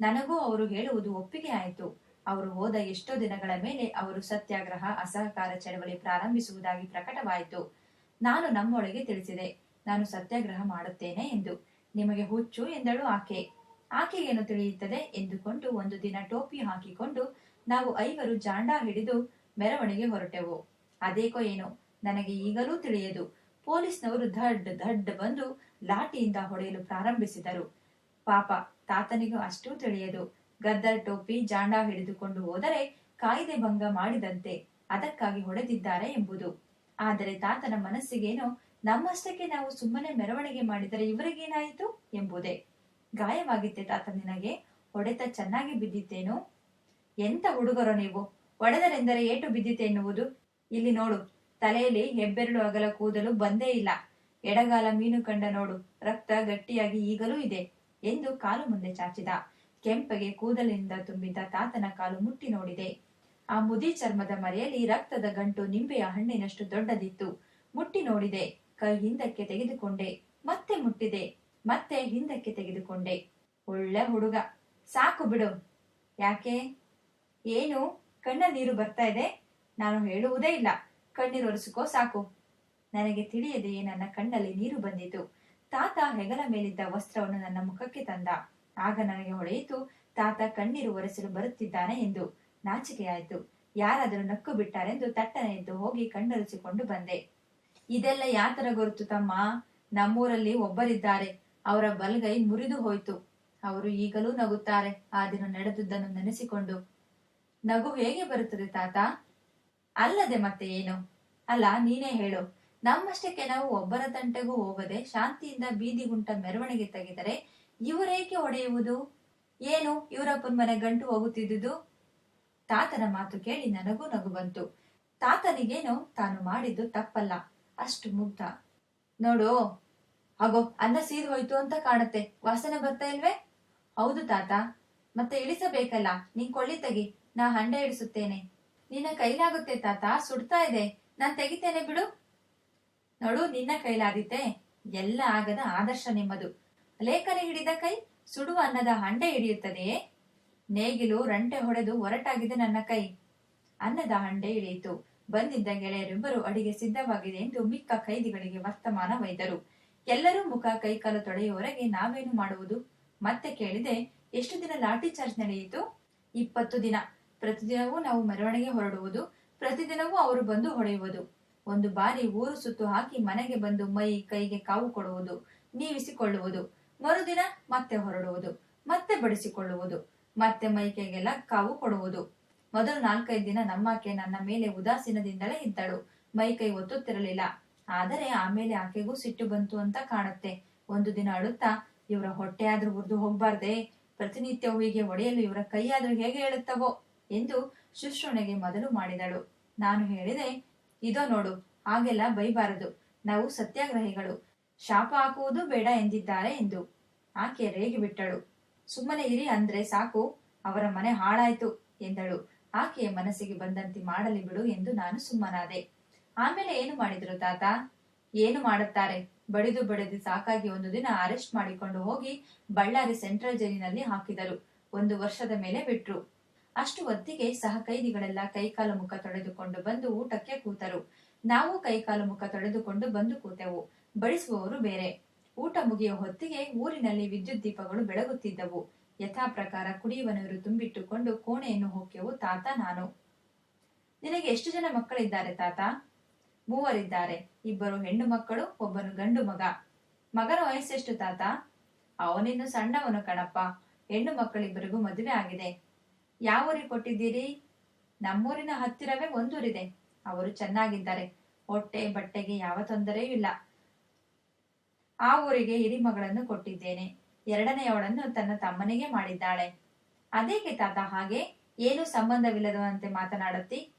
ನನಗೂ ಅವರು ಹೇಳುವುದು ಒಪ್ಪಿಗೆ ಆಯಿತು. ಅವರು ಹೋದ ಎಷ್ಟೋ ದಿನಗಳ ಮೇಲೆ ಅವರು ಸತ್ಯಾಗ್ರಹ, ಅಸಹಕಾರ ಚಳವಳಿ ಪ್ರಾರಂಭಿಸುವುದಾಗಿ ಪ್ರಕಟವಾಯಿತು. ನಾನು ನಮ್ಮೊಳಗೆ ತಿಳಿಸಿದೆ. ನಾನು ಸತ್ಯಾಗ್ರಹ ಮಾಡುತ್ತೇನೆ ಎಂದು. ನಿಮಗೆ ಹುಚ್ಚು ಎಂದಳು ಆಕೆ. ಆಕೆಗೇನು ತಿಳಿಯುತ್ತದೆ ಎಂದುಕೊಂಡು ಒಂದು ದಿನ ಟೋಪಿ ಹಾಕಿಕೊಂಡು ನಾವು ಐವರು ಜಾಂಡ ಹಿಡಿದು ಮೆರವಣಿಗೆ ಹೊರಟೆವು. ಅದೇಕೋ ಏನೋ? ನನಗೆ ಈಗಲೂ ತಿಳಿಯದು. ಪೊಲೀಸ್ನವರು ಧಡ್ ಧಡ್ ಬಂದು ಲಾಠಿಯಿಂದ ಹೊಡೆಯಲು ಪ್ರಾರಂಭಿಸಿದರು. ಪಾಪ, ತಾತನಿಗೂ ಅಷ್ಟೂ ತಿಳಿಯದು. ಗದ್ದರ್ ಟೋಪಿ, ಜಾಂಡ ಹಿಡಿದುಕೊಂಡು ಹೋದರೆ ಕಾಯ್ದೆ ಭಂಗ ಮಾಡಿದಂತೆ ಅದಕ್ಕಾಗಿ ಹೊಡೆದಿದ್ದಾರೆ ಎಂಬುದು. ಆದರೆ ತಾತನ ಮನಸ್ಸಿಗೇನೋ, ನಮ್ಮಷ್ಟಕ್ಕೆ ನಾವು ಸುಮ್ಮನೆ ಮೆರವಣಿಗೆ ಮಾಡಿದರೆ ಇವರಿಗೇನಾಯಿತು ಎಂಬುದೇ. ಗಾಯವಾಗಿತ್ತೆ ತಾತ ನಿನಗೆ? ಹೊಡೆತ ಚೆನ್ನಾಗಿ ಬಿದ್ದಿತ್ತೇನು? ಎಂತ ಹುಡುಗರೋ ನೀವು? ಒಡೆದರೆಂದರೆ ಏಟು ಬಿದ್ದಿತೆ ಎನ್ನುವುದು? ಇಲ್ಲಿ ನೋಡು, ತಲೆಯಲ್ಲಿ ಹೆಬ್ಬೆರಳು ಅಗಲ ಕೂದಲು ಬಂದೇ ಇಲ್ಲ. ಎಡಗಾಲ ಮೀನು ಕಂಡ ನೋಡು, ರಕ್ತ ಗಟ್ಟಿಯಾಗಿ ಈಗಲೂ ಇದೆ ಎಂದು ಕಾಲು ಮುಂದೆ ಚಾಚಿದ. ಕೆಂಪಗೆ ಕೂದಲಿನಿಂದ ತುಂಬಿದ್ದ ತಾತನ ಕಾಲು ಮುಟ್ಟಿ ನೋಡಿದೆ. ಆ ಮುದಿ ಚರ್ಮದ ಮರೆಯಲ್ಲಿ ರಕ್ತದ ಗಂಟು ನಿಂಬೆಯ ಹಣ್ಣಿನಷ್ಟು ದೊಡ್ಡದಿತ್ತು. ಮುಟ್ಟಿ ನೋಡಿದೆ, ಕೈ ಹಿಂದಕ್ಕೆ ತೆಗೆದುಕೊಂಡೆ, ಮತ್ತೆ ಮುಟ್ಟಿದೆ, ಮತ್ತೆ ಹಿಂದಕ್ಕೆ ತೆಗೆದುಕೊಂಡೆ. ಒಳ್ಳೆ ಹುಡುಗ, ಸಾಕು ಬಿಡು. ಯಾಕೆ? ಏನು? ಕಣ್ಣ ನೀರು ಬರ್ತಾ ಇದೆ? ನಾನು ಹೇಳುವುದೇ ಇಲ್ಲ. ಕಣ್ಣೀರು ಒರೆಸಿಕೋ, ಸಾಕು. ನನಗೆ ತಿಳಿಯದೆಯೇ ನನ್ನ ಕಣ್ಣಲ್ಲಿ ನೀರು ಬಂದಿತು. ತಾತ ಹೆಗಲ ಮೇಲಿದ್ದ ವಸ್ತ್ರವನ್ನು ನನ್ನ ಮುಖಕ್ಕೆ ತಂದ. ಆಗ ನನಗೆ ಹೊಳೆಯಿತು, ತಾತ ಕಣ್ಣೀರು ಒರೆಸಲು ಬರುತ್ತಿದ್ದಾನೆ ಎಂದು. ನಾಚಿಕೆಯಾಯಿತು. ಯಾರಾದರೂ ನಕ್ಕು ಬಿಟ್ಟಾರೆಂದು ತಟ್ಟನೆ ಎದ್ದು ಹೋಗಿ ಕಣ್ಣೊರೆಸಿಕೊಂಡು ಬಂದೆ. ಇದೆಲ್ಲ ಯಾತರ ಗುರುತು ತಮ್ಮ? ನಮ್ಮೂರಲ್ಲಿ ಒಬ್ಬರಿದ್ದಾರೆ. ಅವರ ಬಲಗೈ ಮುರಿದು ಹೋಯ್ತು. ಅವರು ಈಗಲೂ ನಗುತ್ತಾರೆ. ಆ ದಿನ ನಡೆದುದನ್ನು ನೆನೆಸಿಕೊಂಡು. ನಗು ಹೇಗೆ ಬರುತ್ತದೆ ತಾತ? ಅಲ್ಲದೆ ಮತ್ತೆ ಏನು? ಅಲ್ಲ, ನೀನೇ ಹೇಳು. ನಮ್ಮಷ್ಟಕ್ಕೆ ನಾವು ಒಬ್ಬರ ತಂಟೆಗೂ ಹೋಗದೆ ಶಾಂತಿಯಿಂದ ಬೀದಿಗುಂಟ ಮೆರವಣಿಗೆ ತೆಗೆದರೆ ಇವರೇಕೆ ಒಡೆಯುವುದು ಏನು ಇವರಪ್ಪನ ಮನೆ ಗಂಟು ಹೋಗುತ್ತಿದ್ದುದು? ತಾತನ ಮಾತು ಕೇಳಿ ನನಗೂ ನಗು ಬಂತು. ತಾತನಿಗೇನು ತಾನು ಮಾಡಿದ್ದು ತಪ್ಪಲ್ಲ, ಅಷ್ಟು ಮುಗ್ಧ. ನೋಡು ಹಾಗೋ ಅನ್ನ ಸೀದ್ ಹೋಯ್ತು ಅಂತ ಕಾಣುತ್ತೆ. ವಾಸನೆ ಬರ್ತಾ ಇಲ್ವೇ? ಹೌದು ತಾತ, ಮತ್ತೆ ಇಳಿಸಬೇಕಲ್ಲ, ನೀನ್ ಕೊಳ್ಳಿ ತೆಗಿ, ನಾ ಹಂಡೆ ಇಳಿಸುತ್ತೇನೆ. ನಿನ್ನ ಕೈಲಾಗುತ್ತೆ ತಾತ, ಸುಡ್ತಾ ಇದೆ. ನಾನ್ ತೆಗಿತೇನೆ ಬಿಡು. ನೋಡು, ನಿನ್ನ ಕೈಲಾದಿತ್ತೆ ಎಲ್ಲ ಆಗದ ಆದರ್ಶ ನಿಮ್ಮದು. ಲೇಖನೆ ಹಿಡಿದ ಕೈ ಸುಡುವ ಅನ್ನದ ಹಂಡೆ ಹಿಡಿಯುತ್ತದೆಯೇ ನೇಗಿಲು ರಂಟೆ ಹೊಡೆದು ಒರಟಾಗಿದೆ ನನ್ನ ಕೈ. ಅನ್ನದ ಹಂಡೆ ಇಳಿಯಿತು. ಬಂದಿದ್ದ ಗೆಳೆಯರಿಬ್ಬರು ಅಡಿಗೆ ಸಿದ್ಧವಾಗಿದೆ ಎಂದು ಮಿಕ್ಕ ಕೈದಿಗಳಿಗೆ ವರ್ತಮಾನ ಒಯ್ದರು ಎಲ್ಲರೂ ಮುಖ ಕೈಕಾಲು ತೊಡೆಯುವವರೆಗೆ ನಾವೇನು ಮಾಡುವುದು? ಮತ್ತೆ ಕೇಳಿದೆ, ಎಷ್ಟು ದಿನ ಲಾಠಿ ಚಾರ್ಜ್ ನಡೆಯಿತು? ಇಪ್ಪತ್ತು ದಿನ. ಪ್ರತಿದಿನವೂ ನಾವು ಮೆರವಣಿಗೆ ಹೊರಡುವುದು. ಪ್ರತಿದಿನವೂ ಅವರು ಬಂದು ಹೊಡೆಯುವುದು. ಒಂದು ಬಾರಿ ಊರು ಸುತ್ತು ಹಾಕಿ ಮನೆಗೆ ಬಂದು ಮೈ ಕೈಗೆ ಕಾವು ಕೊಡುವುದು, ನೀವಿಸಿಕೊಳ್ಳುವುದು. ಮರುದಿನ ಮತ್ತೆ ಹೊರಡುವುದು, ಮತ್ತೆ ಬಡಿಸಿಕೊಳ್ಳುವುದು, ಮತ್ತೆ ಮೈ ಕೈಗೆಲ್ಲ ಕಾವು ಕೊಡುವುದು. ಮೊದಲು ನಾಲ್ಕೈದು ದಿನ ನಮ್ಮಾಕೆ ನನ್ನ ಮೇಲೆ ಉದಾಸೀನದಿಂದಲೇ ಇದ್ದಳು. ಮೈ ಕೈ ಒತ್ತುತ್ತಿರಲಿಲ್ಲ. ಆದರೆ ಆಮೇಲೆ ಆಕೆಗೂ ಸಿಟ್ಟು ಬಂತು ಅಂತ ಕಾಣುತ್ತೆ. ಒಂದು ದಿನ ಅಳುತ್ತಾ, ಇವರ ಹೊಟ್ಟೆ ಆದ್ರೂ ಉರ್ದು ಹೋಗ್ಬಾರ್ದೆ. ಪ್ರತಿನಿತ್ಯ ಹೀಗೆ ಒಡೆಯಲು ಇವರ ಕೈಯಾದ್ರೂ ಹೇಗೆ ಹೇಳುತ್ತವೋ ಎಂದು ಶುಶ್ರೂಣೆಗೆ ಮೊದಲು ಮಾಡಿದಳು. ನಾನು ಹೇಳಿದೆ ಇದೋ ನೋಡು, ಹಾಗೆಲ್ಲ ಬೈಬಾರದು. ನಾವು ಸತ್ಯಾಗ್ರಹಿಗಳು. ಶಾಪ ಹಾಕುವುದು ಬೇಡ ಎಂದಿದ್ದಾರೆ ಎಂದು. ಆಕೆ ರೇಗಿ ಬಿಟ್ಟಳು. ಸುಮ್ಮನೆ ಇರಿ ಅಂದ್ರೆ ಸಾಕು, ಅವರ ಮನೆ ಹಾಳಾಯ್ತು ಎಂದಳು. ಆಕೆಯ ಮನಸ್ಸಿಗೆ ಬಂದಂತೆ ಮಾಡಲಿ ಬಿಡು ಎಂದು ನಾನು ಸುಮ್ಮನಾದೆ. ಆಮೇಲೆ ಏನು ಮಾಡಿದ್ರು ತಾತ? ಏನು ಮಾಡುತ್ತಾರೆ? ಬಡಿದು ಬಡಿದು ಸಾಕಾಗಿ ಒಂದು ದಿನ ಅರೆಸ್ಟ್ ಮಾಡಿಕೊಂಡು ಹೋಗಿ ಬಳ್ಳಾರಿ ಸೆಂಟ್ರಲ್ ಜೈಲಿನಲ್ಲಿ ಹಾಕಿದರು. ಒಂದು ವರ್ಷದ ಮೇಲೆ ಬಿಟ್ರು. ಅಷ್ಟು ಹೊತ್ತಿಗೆ ಸಹ ಕೈದಿಗಳೆಲ್ಲ ಕೈಕಾಲು ಮುಖ ತೊಳೆದುಕೊಂಡು ಬಂದು ಊಟಕ್ಕೆ ಕೂತರು. ನಾವು ಕೈಕಾಲು ಮುಖ ತೊಳೆದುಕೊಂಡು ಬಂದು ಕೂತೆವು. ಬಡಿಸುವವರು ಬೇರೆ. ಊಟ ಮುಗಿಯುವ ಹೊತ್ತಿಗೆ ಊರಿನಲ್ಲಿ ವಿದ್ಯುತ್ ದೀಪಗಳು ಬೆಳಗುತ್ತಿದ್ದವು. ಯಥಾ ಪ್ರಕಾರ ಕುಡಿಯುವ ನೀರು ತುಂಬಿಟ್ಟುಕೊಂಡು ಕೋಣೆಯನ್ನು ಹೋಕೆವು ತಾತ ನಾನು. ನಿನಗೆ ಎಷ್ಟು ಜನ ಮಕ್ಕಳಿದ್ದಾರೆ ತಾತ? ಮೂವರಿದ್ದಾರೆ. ಇಬ್ಬರು ಹೆಣ್ಣು ಮಕ್ಕಳು, ಒಬ್ಬನು ಗಂಡು ಮಗ. ಮಗನ ವಯಸ್ಸೆಷ್ಟು ತಾತ? ಅವನಿನ್ನು ಸಣ್ಣವನು ಕಣಪ್ಪ. ಹೆಣ್ಣು ಮಕ್ಕಳಿಬ್ಬರಿಗೂ ಮದುವೆ ಆಗಿದೆ. ಯಾವ ಊರಿಗೆ ಕೊಟ್ಟಿದ್ದೀರಿ? ನಮ್ಮೂರಿನ ಹತ್ತಿರವೇ ಒಂದೂರಿದೆ. ಅವರು ಚೆನ್ನಾಗಿದ್ದಾರೆ. ಹೊಟ್ಟೆ ಬಟ್ಟೆಗೆ ಯಾವ ತೊಂದರೆಯೂ ಇಲ್ಲ. ಆ ಊರಿಗೆ ಹಿರಿ ಮಗಳನ್ನು ಕೊಟ್ಟಿದ್ದೇನೆ. ಎರಡನೆಯವಳನ್ನು ತನ್ನ ತಮ್ಮನಿಗೆ ಮಾಡಿದ್ದಾಳೆ. ಅದೇಕೆ ತಾತ, ಹಾಗೆ? ಏನು ಸಂಬಂಧವಿಲ್ಲದಂತೆ ಮಾತನಾಡುತ್ತಿ?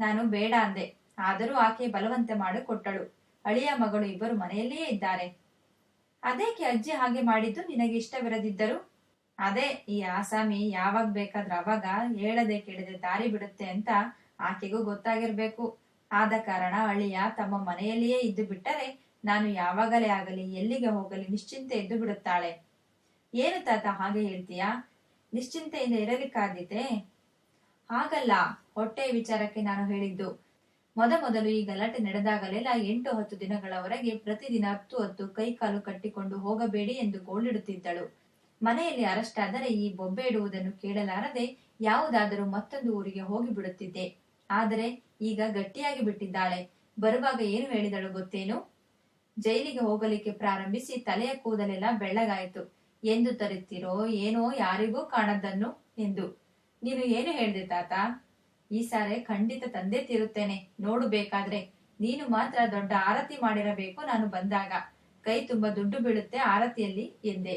ನಾನು ಬೇಡ ಅಂದೆ. ಆದರೂ ಆಕೆ ಬಲವಂತೆ ಮಾಡಿ ಕೊಟ್ಟಳು ಅಳಿಯ ಮಗಳು ಇಬ್ಬರು ಮನೆಯಲ್ಲಿಯೇ ಇದ್ದಾರೆ. ಅದೇಕೆ ಅಜ್ಜಿ ಹಾಗೆ ಮಾಡಿದ್ದು? ನಿನಗೆ ಇಷ್ಟವಿರದಿದ್ದರು? ಅದೇ ಈ ಆಸಾಮಿ ಯಾವಾಗ ಬೇಕಾದ್ರೆ ಅವಾಗ ಹೇಳದೆ ಕೇಳದೆ ದಾರಿ ಬಿಡುತ್ತೆ ಅಂತ ಆಕೆಗೂ ಗೊತ್ತಾಗಿರ್ಬೇಕು. ಆದ ಕಾರಣ ಅಳಿಯ ತಮ್ಮ ಮನೆಯಲ್ಲಿಯೇ ಇದ್ದು ಬಿಟ್ಟರೆ ನಾನು ಯಾವಾಗಲೇ ಆಗಲಿ ಎಲ್ಲಿಗೆ ಹೋಗಲಿ ನಿಶ್ಚಿಂತೆ ಇದ್ದು ಬಿಡುತ್ತಾಳೆ. ಏನು ತಾತ ಹಾಗೆ ಹೇಳ್ತೀಯಾ? ನಿಶ್ಚಿಂತೆಯಿಂದ ಇರಲಿಕ್ಕಾದೀತೆ ಹಾಗಲ್ಲ, ಹೊಟ್ಟೆ ವಿಚಾರಕ್ಕೆ ನಾನು ಹೇಳಿದ್ದು. ಮೊದಮೊದಲು ಈ ಗಲಾಟೆ ನಡೆದಾಗಲೆಲ್ಲ ಎಂಟು ಹತ್ತು ದಿನಗಳವರೆಗೆ ಪ್ರತಿದಿನ ಹತ್ತು ಹತ್ತು ಕೈಕಾಲು ಕಟ್ಟಿಕೊಂಡು ಹೋಗಬೇಡಿ ಎಂದು ಗೋಳಿಡುತ್ತಿದ್ದಳು. ಮನೆಯಲ್ಲಿ ಅರೆಸ್ಟ್ ಈ ಬೊಬ್ಬೆ ಇಡುವುದನ್ನು ಕೇಳಲಾರದೆ ಯಾವುದಾದರೂ ಮತ್ತೊಂದು ಊರಿಗೆ ಹೋಗಿ ಬಿಡುತ್ತಿದ್ದೆ ಆದರೆ ಈಗ ಗಟ್ಟಿಯಾಗಿ ಬಿಟ್ಟಿದ್ದಾಳೆ. ಬರುವಾಗ ಏನು ಹೇಳಿದಳು ಗೊತ್ತೇನು? ಜೈಲಿಗೆ ಹೋಗಲಿಕ್ಕೆ ಪ್ರಾರಂಭಿಸಿ ತಲೆಯ ಕೂದಲೆಲ್ಲ ಬೆಳ್ಳಗಾಯಿತು. ಎಂದು ತರುತ್ತೀರೋ ಏನೋ ಯಾರಿಗೂ ಕಾಣದ್ದನ್ನು ಎಂದು. ನೀನು ಏನು ಹೇಳಿದೆ ತಾತ? ಈ ಸಾರೆ ಖಂಡಿತ ತಂದೆ ತಿರುತ್ತೇನೆ. ನೋಡಬೇಕಾದ್ರೆ ನೀನು ಮಾತ್ರ ದೊಡ್ಡ ಆರತಿ ಮಾಡಿರಬೇಕು ನಾನು ಬಂದಾಗ. ಕೈ ತುಂಬಾ ದುಡ್ಡು ಬೀಳುತ್ತೆ ಆರತಿಯಲ್ಲಿ ಎಂದೆ.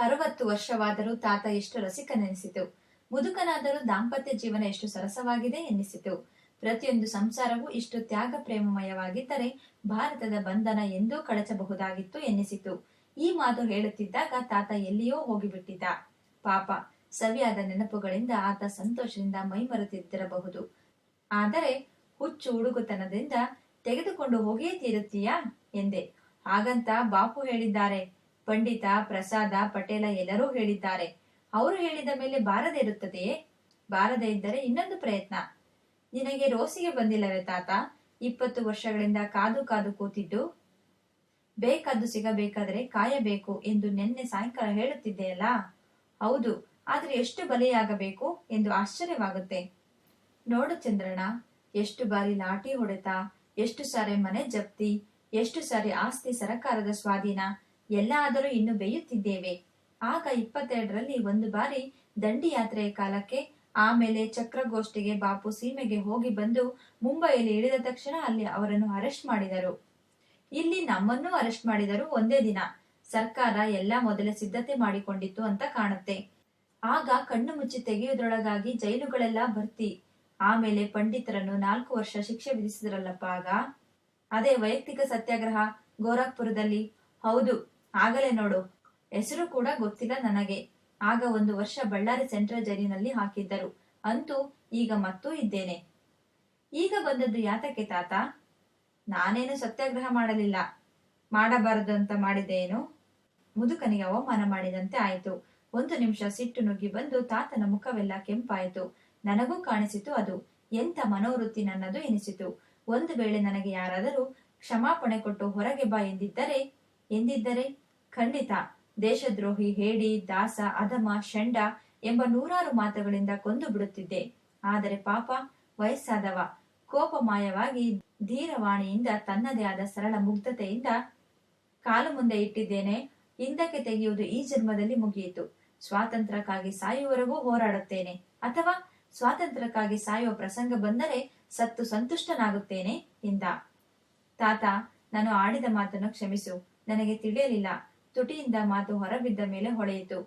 ಅರವತ್ತು ವರ್ಷವಾದರೂ ತಾತ ಎಷ್ಟು ರಸಿಕನೆನಿಸಿತು. ಮುದುಕನಾದರೂ ದಾಂಪತ್ಯ ಜೀವನ ಎಷ್ಟು ಸರಸವಾಗಿದೆ ಎನ್ನಿಸಿತು. ಪ್ರತಿಯೊಂದು ಸಂಸಾರವೂ ಇಷ್ಟು ತ್ಯಾಗ ಪ್ರೇಮಮಯವಾಗಿದ್ದರೆ ಭಾರತದ ಬಂಧನ ಎಂದೂ ಕಳಚಬಹುದಾಗಿತ್ತು ಎನ್ನಿಸಿತು. ಈ ಮಾತು ಹೇಳುತ್ತಿದ್ದಾಗ ತಾತ ಎಲ್ಲಿಯೋ ಹೋಗಿಬಿಟ್ಟಿದ್ದ. ಪಾಪ, ಸವಿಯಾದ ನೆನಪುಗಳಿಂದ ಆತ ಸಂತೋಷದಿಂದ ಮೈಮರೆತಿದ್ದಿರಬಹುದು. ಆದರೆ ಹುಚ್ಚು ಹುಡುಗುತನದಿಂದ ತೆಗೆದುಕೊಂಡು ಹೋಗಿಯೇ ತೀರುತ್ತೀಯಾ ಎಂದೆ. ಹಾಗಂತ ಬಾಪು ಹೇಳಿದ್ದಾರೆ ಪಂಡಿತ ಪ್ರಸಾದ ಪಟೇಲ ಎಲ್ಲರೂ ಹೇಳಿದ್ದಾರೆ. ಅವರು ಹೇಳಿದ ಮೇಲೆ ಬಾರದೆ ಇರುತ್ತದೆಯೇ? ಬಾರದೆ ಇದ್ದರೆ ಇನ್ನೊಂದು ಪ್ರಯತ್ನ. ನಿನಗೆ ರೋಸಿಗೆ ಬಂದಿಲ್ಲವೇ ತಾತ? ಇಪ್ಪತ್ತು ವರ್ಷಗಳಿಂದ ಕಾದು ಕಾದು ಕೂತಿದ್ದು? ಬೇಕಾದ್ದು ಸಿಗಬೇಕಾದರೆ ಕಾಯಬೇಕು ಎಂದು ನಿನ್ನೆ ಸಾಯಂಕಾಲ ಹೇಳುತ್ತಿದ್ದೆಯಲ್ಲ? ಹೌದು, ಆದ್ರೆ ಎಷ್ಟು ಬಲಿಯಾಗಬೇಕು ಎಂದು ಆಶ್ಚರ್ಯವಾಗುತ್ತೆ. ನೋಡು ಚಂದ್ರಣ್ಣ, ಎಷ್ಟು ಬಾರಿ ಲಾಠಿ ಹೊಡೆತ, ಎಷ್ಟು ಸಾರಿ ಮನೆ ಜಪ್ತಿ, ಎಷ್ಟು ಸಾರಿ ಆಸ್ತಿ ಸರಕಾರದ ಸ್ವಾಧೀನ ಎಲ್ಲ ಆದರೂ ಇನ್ನು ಬೇಯುತ್ತಿದ್ದೇವೆ. ಆಗ ಇಪ್ಪತ್ತೆರಡರಲ್ಲಿ ಒಂದು ಬಾರಿ ದಂಡಿ ಯಾತ್ರೆಯ ಕಾಲಕ್ಕೆ ಆಮೇಲೆ ಚಕ್ರಗೋಷ್ಠಿಗೆ ಬಾಪು ಸೀಮೆಗೆ ಹೋಗಿ ಬಂದು ಮುಂಬೈಯಲ್ಲಿ ಇಳಿದ ತಕ್ಷಣ ಅಲ್ಲಿ ಅವರನ್ನು ಅರೆಸ್ಟ್ ಮಾಡಿದರು. ಇಲ್ಲಿ ನಮ್ಮನ್ನೂ ಅರೆಸ್ಟ್ ಮಾಡಿದರು ಒಂದೇ ದಿನ. ಸರ್ಕಾರ ಎಲ್ಲ ಮೊದಲೇ ಸಿದ್ಧತೆ ಮಾಡಿಕೊಂಡಿತ್ತು ಅಂತ ಕಾಣುತ್ತೆ. ಆಗ ಕಣ್ಣು ಮುಚ್ಚಿ ತೆಗೆಯುವುದರೊಳಗಾಗಿ ಜೈಲುಗಳೆಲ್ಲ ಭರ್ತಿ ಆಮೇಲೆ ಪಂಡಿತರನ್ನು ನಾಲ್ಕು ವರ್ಷ ಶಿಕ್ಷೆ ವಿಧಿಸಿದ್ರಲ್ಲಪ್ಪ ಆಗ? ಅದೇ ವೈಯಕ್ತಿಕ ಸತ್ಯಾಗ್ರಹ ಗೋರಖ್ಪುರದಲ್ಲಿ. ಹೌದು ಆಗಲೇ ನೋಡು, ಹೆಸರು ಕೂಡ ಗೊತ್ತಿಲ್ಲ ನನಗೆ. ಆಗ ಒಂದು ವರ್ಷ ಬಳ್ಳಾರಿ ಸೆಂಟ್ರಲ್ ಜೈಲಿನಲ್ಲಿ ಹಾಕಿದ್ದರು. ಅಂತೂ ಈಗ ಮತ್ತೂ ಇದ್ದೇನೆ. ಈಗ ಬಂದದ್ದು ಯಾತಕ್ಕೆ ತಾತ? ನಾನೇನು ಸತ್ಯಾಗ್ರಹ ಮಾಡಲಿಲ್ಲ. ಮಾಡಬಾರದು ಅಂತ ಮಾಡಿದ್ದೇನು? ಮುದುಕನಿಗೆ ಅವಮಾನ ಮಾಡಿದಂತೆ ಆಯಿತು. ಒಂದು ನಿಮಿಷ ಸಿಟ್ಟು ನುಗ್ಗಿ ಬಂದು ತಾತನ ಮುಖವೆಲ್ಲ ಕೆಂಪಾಯಿತು. ನನಗೂ ಕಾಣಿಸಿತು ಅದು. ಎಂತ ಮನೋವೃತ್ತಿ ನನ್ನದು ಎನಿಸಿತು. ಒಂದು ವೇಳೆ ನನಗೆ ಯಾರಾದರೂ ಕ್ಷಮಾಪಣೆ ಕೊಟ್ಟು ಹೊರಗೆ ಬಾ ಎಂದಿದ್ದರೆ ಎಂದಿದ್ದರೆ? ಖಂಡಿತ ದೇಶದ್ರೋಹಿ ಹೇಡಿ, ದಾಸ, ಅಧಮ, ಷಂಡ ಎಂಬ ನೂರಾರು ಮಾತುಗಳಿಂದ ಕೊಂದು ಬಿಡುತ್ತಿದ್ದೆ. ಆದರೆ ಪಾಪ ವಯಸ್ಸಾದವ. ಕೋಪಮಾಯವಾಗಿ ಧೀರವಾಣಿಯಿಂದ ತನ್ನದೇ ಆದ ಸರಳ ಮುಗ್ಧತೆಯಿಂದ ಕಾಲು ಮುಂದೆ ಇಟ್ಟಿದ್ದೇನೆ. ಹಿಂದಕ್ಕೆ ತೆಗೆಯುವುದು ಈ ಜನ್ಮದಲ್ಲಿ ಮುಗಿಯಿತು. ಸ್ವಾತಂತ್ರ್ಯಕ್ಕಾಗಿ ಸಾಯುವವರೆಗೂ ಹೋರಾಡುತ್ತೇನೆ. ಅಥವಾ ಸ್ವಾತಂತ್ರ್ಯಕ್ಕಾಗಿ ಸಾಯುವ ಪ್ರಸಂಗ ಬಂದರೆ ಸತ್ತು ಸಂತುಷ್ಟನಾಗುತ್ತೇನೆ ಎಂದ. ತಾತ, ನಾನು ಆಡಿದ ಮಾತನ್ನು ಕ್ಷಮಿಸು. ನನಗೆ ತಿಳಿಯಲಿಲ್ಲ. ತುಟಿಯಿಂದ ಮಾತು ಹೊರಬಿದ್ದ ಮೇಲೆ ಹೊಳೆಯಿತು.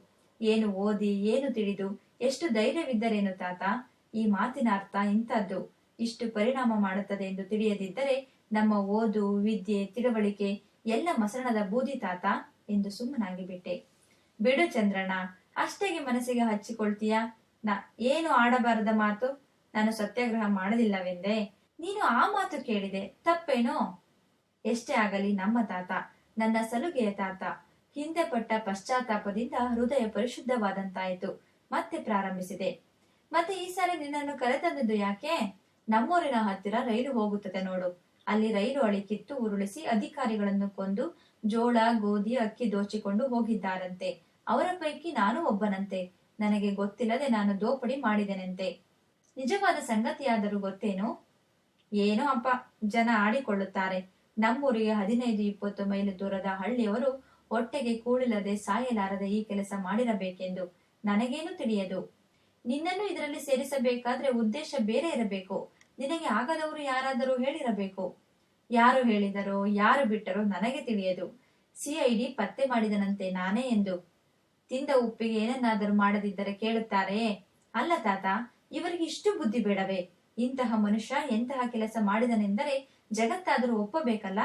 ಏನು ಓದಿ, ಏನು ತಿಳಿದು, ಎಷ್ಟು ಧೈರ್ಯವಿದ್ದರೇನು ತಾತ? ಈ ಮಾತಿನ ಅರ್ಥ ಇಂಥದ್ದು. ಇಷ್ಟು ಪರಿಣಾಮ ಮಾಡುತ್ತದೆ ಎಂದು ತಿಳಿಯದಿದ್ದರೆ ನಮ್ಮ ಓದು, ವಿದ್ಯೆ, ತಿಳುವಳಿಕೆ ಎಲ್ಲ ಮಸಣದ ಬೂದಿ ತಾತ ಎಂದು ಸುಮ್ಮನಾಗಿ ಬಿಟ್ಟೆ. ಬಿಡು ಚಂದ್ರಣ್ಣ, ಅಷ್ಟೇಗೆ ಮನಸ್ಸಿಗೆ ಹಚ್ಚಿಕೊಳ್ತೀಯ? ನಾ, ಏನು ಆಡಬಾರದ ಮಾತು? ನಾನು ಸತ್ಯಾಗ್ರಹ ಮಾಡಲಿಲ್ಲವೆಂದೇ. ನೀನು ಆ ಮಾತು ಕೇಳಿದೆ, ತಪ್ಪೇನೋ? ಎಷ್ಟೇ ಆಗಲಿ ನಮ್ಮ ತಾತ, ನನ್ನ ಸಲುಗೆಯ ತಾತ. ಹಿಂದೆ ಪಟ್ಟ ಪಶ್ಚಾತ್ತಾಪದಿಂದ ಹೃದಯ ಪರಿಶುದ್ಧವಾದಂತಾಯಿತು. ಮತ್ತೆ ಪ್ರಾರಂಭಿಸಿದೆ. ಮತ್ತೆ ಈ ಸಾರಿ ನಿನ್ನನ್ನು ಕರೆತಂದದ್ದು ಯಾಕೆ? ನಮ್ಮೂರಿನ ಹತ್ತಿರ ರೈಲು ಹೋಗುತ್ತದೆ ನೋಡು. ಅಲ್ಲಿ ರೈಲು ಅಳಿ ಕಿತ್ತು ಉರುಳಿಸಿ ಅಧಿಕಾರಿಗಳನ್ನು ಕೊಂದು ಜೋಳ, ಗೋಧಿ, ಅಕ್ಕಿ ದೋಚಿಕೊಂಡು ಹೋಗಿದ್ದಾರಂತೆ. ಅವರ ಪೈಕಿ ನಾನು ಒಬ್ಬನಂತೆ. ನನಗೆ ಗೊತ್ತಿಲ್ಲದೆ ನಾನು ದೋಪಡಿ ಮಾಡಿದೆನಂತೆ. ನಿಜವಾದ ಸಂಗತಿಯಾದರೂ ಗೊತ್ತೇನು? ಏನೋ ಅಪ್ಪ? ಜನ ಆಡಿಕೊಳ್ಳುತ್ತಾರೆ. ನಮ್ಮೂರಿಗೆ ಹದಿನೈದು, ಇಪ್ಪತ್ತು ಮೈಲು ದೂರದ ಹಳ್ಳಿಯವರು ಹೊಟ್ಟೆಗೆ ಕೂಳಿಲ್ಲದೆ ಸಾಯಲಾರದೆ ಈ ಕೆಲಸ ಮಾಡಿರಬೇಕೆಂದು ನನಗೇನು ತಿಳಿಯದು? ನಿನ್ನನ್ನು ಇದರಲ್ಲಿ ಸೇರಿಸಬೇಕಾದ್ರೆ ಉದ್ದೇಶ ಬೇರೆ ಇರಬೇಕು. ನಿನಗೆ ಆಗದವರು ಯಾರಾದರೂ ಹೇಳಿರಬೇಕು. ಯಾರು ಹೇಳಿದರೋ, ಯಾರು ಬಿಟ್ಟರೋ ನನಗೆ ತಿಳಿಯದು. ಸಿಐಡಿ ಪತ್ತೆ ಮಾಡಿದನಂತೆ ನಾನೇ ಎಂದು. ತಿಂದ ಉಪ್ಪಿಗೆ ಏನನ್ನಾದರೂ ಮಾಡದಿದ್ದರೆ ಕೇಳುತ್ತಾರೆಯೇ ಅಲ್ಲ ತಾತ, ಇವರಿಗೆ ಇಷ್ಟು ಬುದ್ಧಿ ಬೇಡವೇ? ಇಂತಹ ಮನುಷ್ಯ ಎಂತಹ ಕೆಲಸ ಮಾಡಿದನೆಂದರೆ ಜಗತ್ತಾದರೂ ಒಪ್ಪಬೇಕಲ್ಲ?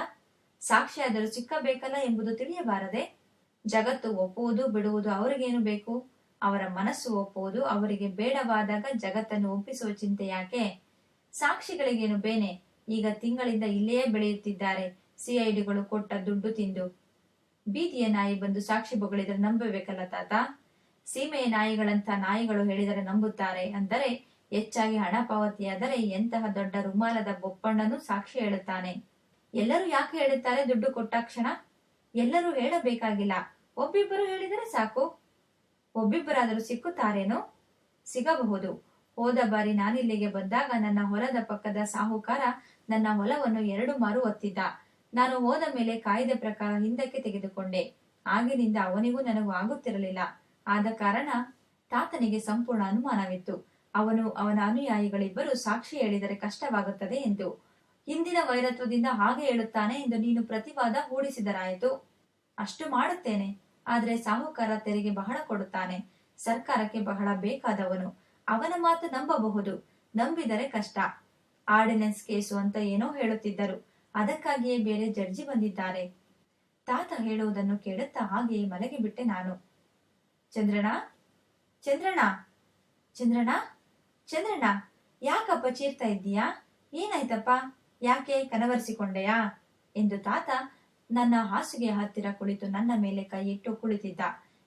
ಸಾಕ್ಷಿಯಾದರೂ ಸಿಕ್ಕಬೇಕಲ್ಲ ಎಂಬುದು ತಿಳಿಯಬಾರದೆ ಜಗತ್ತು ಒಪ್ಪುವುದು, ಬಿಡುವುದು ಅವರಿಗೇನು ಬೇಕು? ಅವರ ಮನಸ್ಸು ಒಪ್ಪುವುದು ಅವರಿಗೆ ಬೇಡವಾದಾಗ ಜಗತ್ತನ್ನು ಒಪ್ಪಿಸುವ ಚಿಂತೆ ಯಾಕೆ? ಸಾಕ್ಷಿಗಳಿಗೇನು ಬೇನೆ? ಈಗ ತಿಂಗಳಿಂದ ಇಲ್ಲಿಯೇ ಬೆಳೆಯುತ್ತಿದ್ದಾರೆ. ಸಿಐಡಿಗಳು ಕೊಟ್ಟ ದುಡ್ಡು ತಿಂದು. ಬೀದಿಯ ನಾಯಿ ಬಂದು ಸಾಕ್ಷಿ ಬೊಗಳಿದ್ರೆ ನಂಬಬೇಕಲ್ಲ ತಾತ? ಸೀಮೆಯ ನಾಯಿಗಳಂತ ನಾಯಿಗಳು ಹೇಳಿದರೆ ನಂಬುತ್ತಾರೆ. ಅಂದರೆ ಹೆಚ್ಚಾಗಿ ಹಣ ಪಾವತಿಯಾದರೆ ಎಂತಹ ದೊಡ್ಡ ರುಮಾಲದ ಬೊಪ್ಪಣ್ಣನು ಸಾಕ್ಷಿ ಹೇಳುತ್ತಾನೆ. ಎಲ್ಲರೂ ಯಾಕೆ ಹೇಳುತ್ತಾರೆ ದುಡ್ಡು ಕೊಟ್ಟಾಕ್ಷಣ ಎಲ್ಲರೂ ಹೇಳಬೇಕಾಗಿಲ್ಲ. ಒಬ್ಬಿಬ್ಬರು ಹೇಳಿದರೆ ಸಾಕು. ಒಬ್ಬಿಬ್ಬರಾದರೂ ಸಿಕ್ಕುತ್ತಾರೇನೋ? ಸಿಗಬಹುದು. ಹೋದ ಬಾರಿ ನಾನಿಲ್ಲಿಗೆ ಬಂದಾಗ ನನ್ನ ಹೊಲದ ಪಕ್ಕದ ಸಾಹುಕಾರ ನನ್ನ ಹೊಲವನ್ನು ಎರಡು ಮಾರು ಒತ್ತಿದ್ದ. ನಾನು ಹೋದ ಮೇಲೆ ಕಾಯ್ದೆ ಪ್ರಕಾರ ಹಿಂದಕ್ಕೆ ತೆಗೆದುಕೊಂಡೆ. ಆಗಿನಿಂದ ಅವನಿಗೂ ನನಗೂ ಆಗುತ್ತಿರಲಿಲ್ಲ. ಆದ ಕಾರಣ ತಾತನಿಗೆ ಸಂಪೂರ್ಣ ಅನುಮಾನವಿತ್ತು. ಅವನು ಅವನ ಅನುಯಾಯಿಗಳಿಬ್ಬರು ಸಾಕ್ಷಿ ಹೇಳಿದರೆ ಕಷ್ಟವಾಗುತ್ತದೆ ಎಂದು. ಹಿಂದಿನ ವೈರತ್ವದಿಂದ ಹಾಗೆ ಹೇಳುತ್ತಾನೆ ಎಂದು ನೀನು ಪ್ರತಿವಾದ ಹೂಡಿಸಿದರಾಯಿತು. ಅಷ್ಟು ಮಾಡುತ್ತೇನೆ. ಆದರೆ ಸಾಹುಕಾರ ತೆರಿಗೆ ಬಹಳ ಕೊಡುತ್ತಾನೆ. ಸರ್ಕಾರಕ್ಕೆ ಬಹಳ ಬೇಕಾದವನು. ಅವನ ಮಾತು ನಂಬಬಹುದು. ನಂಬಿದರೆ ಕಷ್ಟ. ಆರ್ಡಿನೆನ್ಸ್ ಕೇಸು ಅಂತ ಏನೋ ಹೇಳುತ್ತಿದ್ದರು. ಅದಕ್ಕಾಗಿಯೇ ಬೇರೆ ಜಡ್ಜಿ ಬಂದಿದ್ದಾರೆ. ತಾತ ಹೇಳುವುದನ್ನು ಕೇಳುತ್ತಾ ಹಾಗೆಯೇ ಮಲಗಿಬಿಟ್ಟೆ ನಾನು. ಚಂದ್ರಣ ಚಂದ್ರಣ ಚಂದ್ರಣ ಚಂದ್ರಣ ಯಾಕಪ್ಪ ಚೀರ್ತಾ ಇದ್ದೀಯಾ? ಏನಾಯ್ತಪ್ಪ? ಯಾಕೆ ಕನವರಿಸಿಕೊಂಡೆಯಾ? ಎಂದು ತಾತ ನನ್ನ ಹಾಸಿಗೆ ಹತ್ತಿರ ಕುಳಿತು ನನ್ನ ಮೇಲೆ ಕೈ ಇಟ್ಟು ಕುಳಿತಿದ್ದ.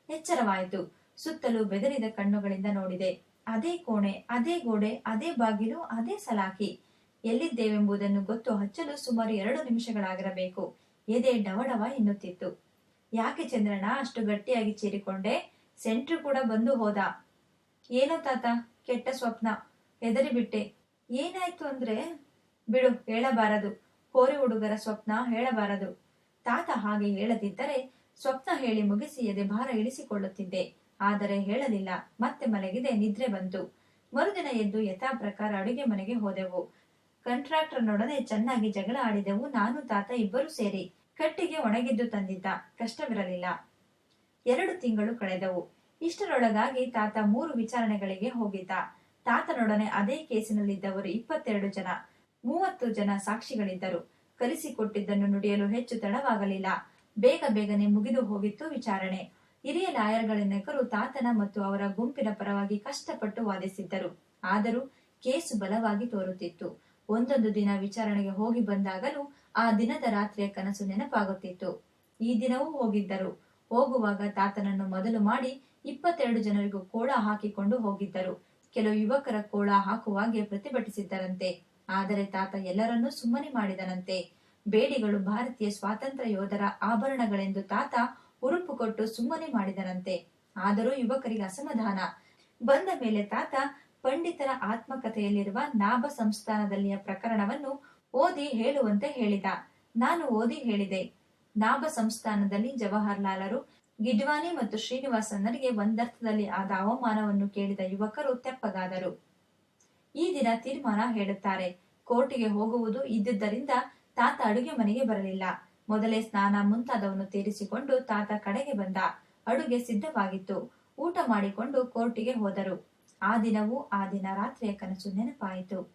ಎಚ್ಚರವಾಯಿತು. ಸುತ್ತಲೂ ಬೆದರಿದ ಕಣ್ಣುಗಳಿಂದ ನೋಡಿದೆ. ಅದೇ ಕೋಣೆ, ಅದೇ ಗೋಡೆ, ಅದೇ ಬಾಗಿಲು, ಅದೇ ಸಲಾಕಿ ಎಲ್ಲಿದ್ದೇವೆಂಬುದನ್ನು ಗೊತ್ತು ಹಚ್ಚಲು ಸುಮಾರು ಎರಡು ನಿಮಿಷಗಳಾಗಿರಬೇಕು. ಎದೆ ಡವಡವ ಎನ್ನುತ್ತಿತ್ತು. ಯಾಕೆ ಚಂದ್ರಣ್ಣ, ಅಷ್ಟು ಗಟ್ಟಿಯಾಗಿ ಚೀರಿಕೊಂಡೆ? ಸೆಂಟ್ರು ಕೂಡ ಬಂದು ಹೋದ. ಏನೋ ತಾತ, ಕೆಟ್ಟ ಸ್ವಪ್ನ. ಹೆದರಿಬಿಟ್ಟೆ. ಏನಾಯ್ತು ಅಂದ್ರೆ ಬಿಡು, ಹೇಳಬಾರದು. ಕೋರಿ ಹುಡುಗರ ಸ್ವಪ್ನ ಹೇಳಬಾರದು. ತಾತ ಹಾಗೆ ಹೇಳದಿದ್ದರೆ ಸ್ವಪ್ನ ಹೇಳಿ ಮುಗಿಸಿ ಎದೆ ಭಾರ ಇಳಿಸಿಕೊಳ್ಳುತ್ತಿದ್ದೆ. ಆದರೆ ಹೇಳಲಿಲ್ಲ. ಮತ್ತೆ ಮಲಗಿದೆ, ನಿದ್ರೆ ಬಂತು. ಮರುದಿನ ಎದ್ದು ಯಥಾ ಪ್ರಕಾರ ಅಡುಗೆ ಮನೆಗೆ ಹೋದೆವು. ಕಂಟ್ರಾಕ್ಟರ್ನೊಡನೆ ಚೆನ್ನಾಗಿ ಜಗಳ ಆಡಿದೆವು. ನಾನು, ತಾತ ಇಬ್ಬರು ಸೇರಿ ಕಟ್ಟಿಗೆ ಒಣಗಿದ್ದು ತಂದಿದ್ದ. ಕಷ್ಟವಿರಲಿಲ್ಲ. ಎರಡು ತಿಂಗಳು ಕಳೆದವು. ಇಷ್ಟರೊಳಗಾಗಿ ತಾತ ಮೂರು ವಿಚಾರಣೆಗಳಿಗೆ ಹೋಗಿದ್ದ. ತಾತನೊಡನೆ ಅದೇ ಕೇಸಿನಲ್ಲಿದ್ದವರು ಇಪ್ಪತ್ತೆರಡು ಜನ. ಮೂವತ್ತು ಜನ ಸಾಕ್ಷಿಗಳಿದ್ದರು ಕಲಿಸಿಕೊಟ್ಟಿದ್ದನ್ನು ನುಡಿಯಲು ಹೆಚ್ಚು ತಡವಾಗಲಿಲ್ಲ. ಬೇಗ ಬೇಗನೆ ಮುಗಿದು ಹೋಗಿತ್ತು ವಿಚಾರಣೆ. ಹಿರಿಯ ಲಾಯರ್ಗಳನ್ನೆಕರು ತಾತನ ಮತ್ತು ಅವರ ಗುಂಪಿನ ಪರವಾಗಿ ಕಷ್ಟಪಟ್ಟು ವಾದಿಸಿದ್ದರು. ಆದರೂ ಕೇಸು ಬಲವಾಗಿ ತೋರುತ್ತಿತ್ತು. ಒಂದೊಂದು ದಿನ ವಿಚಾರಣೆಗೆ ಹೋಗಿ ಬಂದಾಗಲೂ ಆ ದಿನದ ರಾತ್ರಿಯ ಕನಸು ನೆನಪಾಗುತ್ತಿತ್ತು. ಈ ದಿನವೂ ಹೋಗಿದ್ದರು. ಹೋಗುವಾಗ ತಾತನನ್ನು ಮೊದಲು ಮಾಡಿ ಇಪ್ಪತ್ತೆರಡು ಜನರಿಗೂ ಕೋಳ ಹಾಕಿಕೊಂಡು ಹೋಗಿದ್ದರು. ಕೆಲವು ಯುವಕರ ಕೋಳ ಹಾಕುವಾಗೆ ಪ್ರತಿಭಟಿಸಿದ್ದರಂತೆ. ಆದರೆ ತಾತ ಎಲ್ಲರನ್ನೂ ಸುಮ್ಮನೆ ಮಾಡಿದನಂತೆ. ಬೇಡಿಗಳು ಭಾರತೀಯ ಸ್ವಾತಂತ್ರ್ಯ ಯೋಧರ ಆಭರಣಗಳೆಂದು ತಾತ ಉರುಪು ಕೊಟ್ಟು ಸುಮ್ಮನೆ ಮಾಡಿದನಂತೆ. ಆದರೂ ಯುವಕರಿಗೆ ಅಸಮಾಧಾನ. ಬಂದ ಮೇಲೆ ತಾತ ಪಂಡಿತರ ಆತ್ಮಕಥೆಯಲ್ಲಿರುವ ನಾಭ ಸಂಸ್ಥಾನದಲ್ಲಿಯ ಪ್ರಕರಣವನ್ನು ಓದಿ ಹೇಳುವಂತೆ ಹೇಳಿದ. ನಾನು ಓದಿ ಹೇಳಿದೆ. ನಾಭ ಸಂಸ್ಥಾನದಲ್ಲಿ ಜವಾಹರ್ಲಾಲರು, ಗಿಡ್ವಾನಿ ಮತ್ತು ಶ್ರೀನಿವಾಸನರಿಗೆ ಒಂದರ್ಥದಲ್ಲಿ ಆದ ಅವಮಾನವನ್ನು ಕೇಳಿದ ಯುವಕರು ತೆಪ್ಪಗಾದರು. ಈ ದಿನ ತೀರ್ಮಾನ ಹೇಳುತ್ತಾರೆ. ಕೋರ್ಟಿಗೆ ಹೋಗುವುದು ಇದ್ದುದರಿಂದ ತಾತ ಅಡುಗೆ ಮನೆಗೆ ಬರಲಿಲ್ಲ. ಮೊದಲೇ ಸ್ನಾನ ಮುಂತಾದವನ್ನು ತೀರಿಸಿಕೊಂಡು ತಾತ ಕಡೆಗೆ ಬಂದ. ಅಡುಗೆ ಸಿದ್ಧವಾಗಿತ್ತು. ಊಟ ಮಾಡಿಕೊಂಡು ಕೋರ್ಟಿಗೆ ಹೋದರು. ಆ ದಿನವೂ ಆ ದಿನ ರಾತ್ರಿಯ ಕನಸು ನೆನಪಾಯಿತು.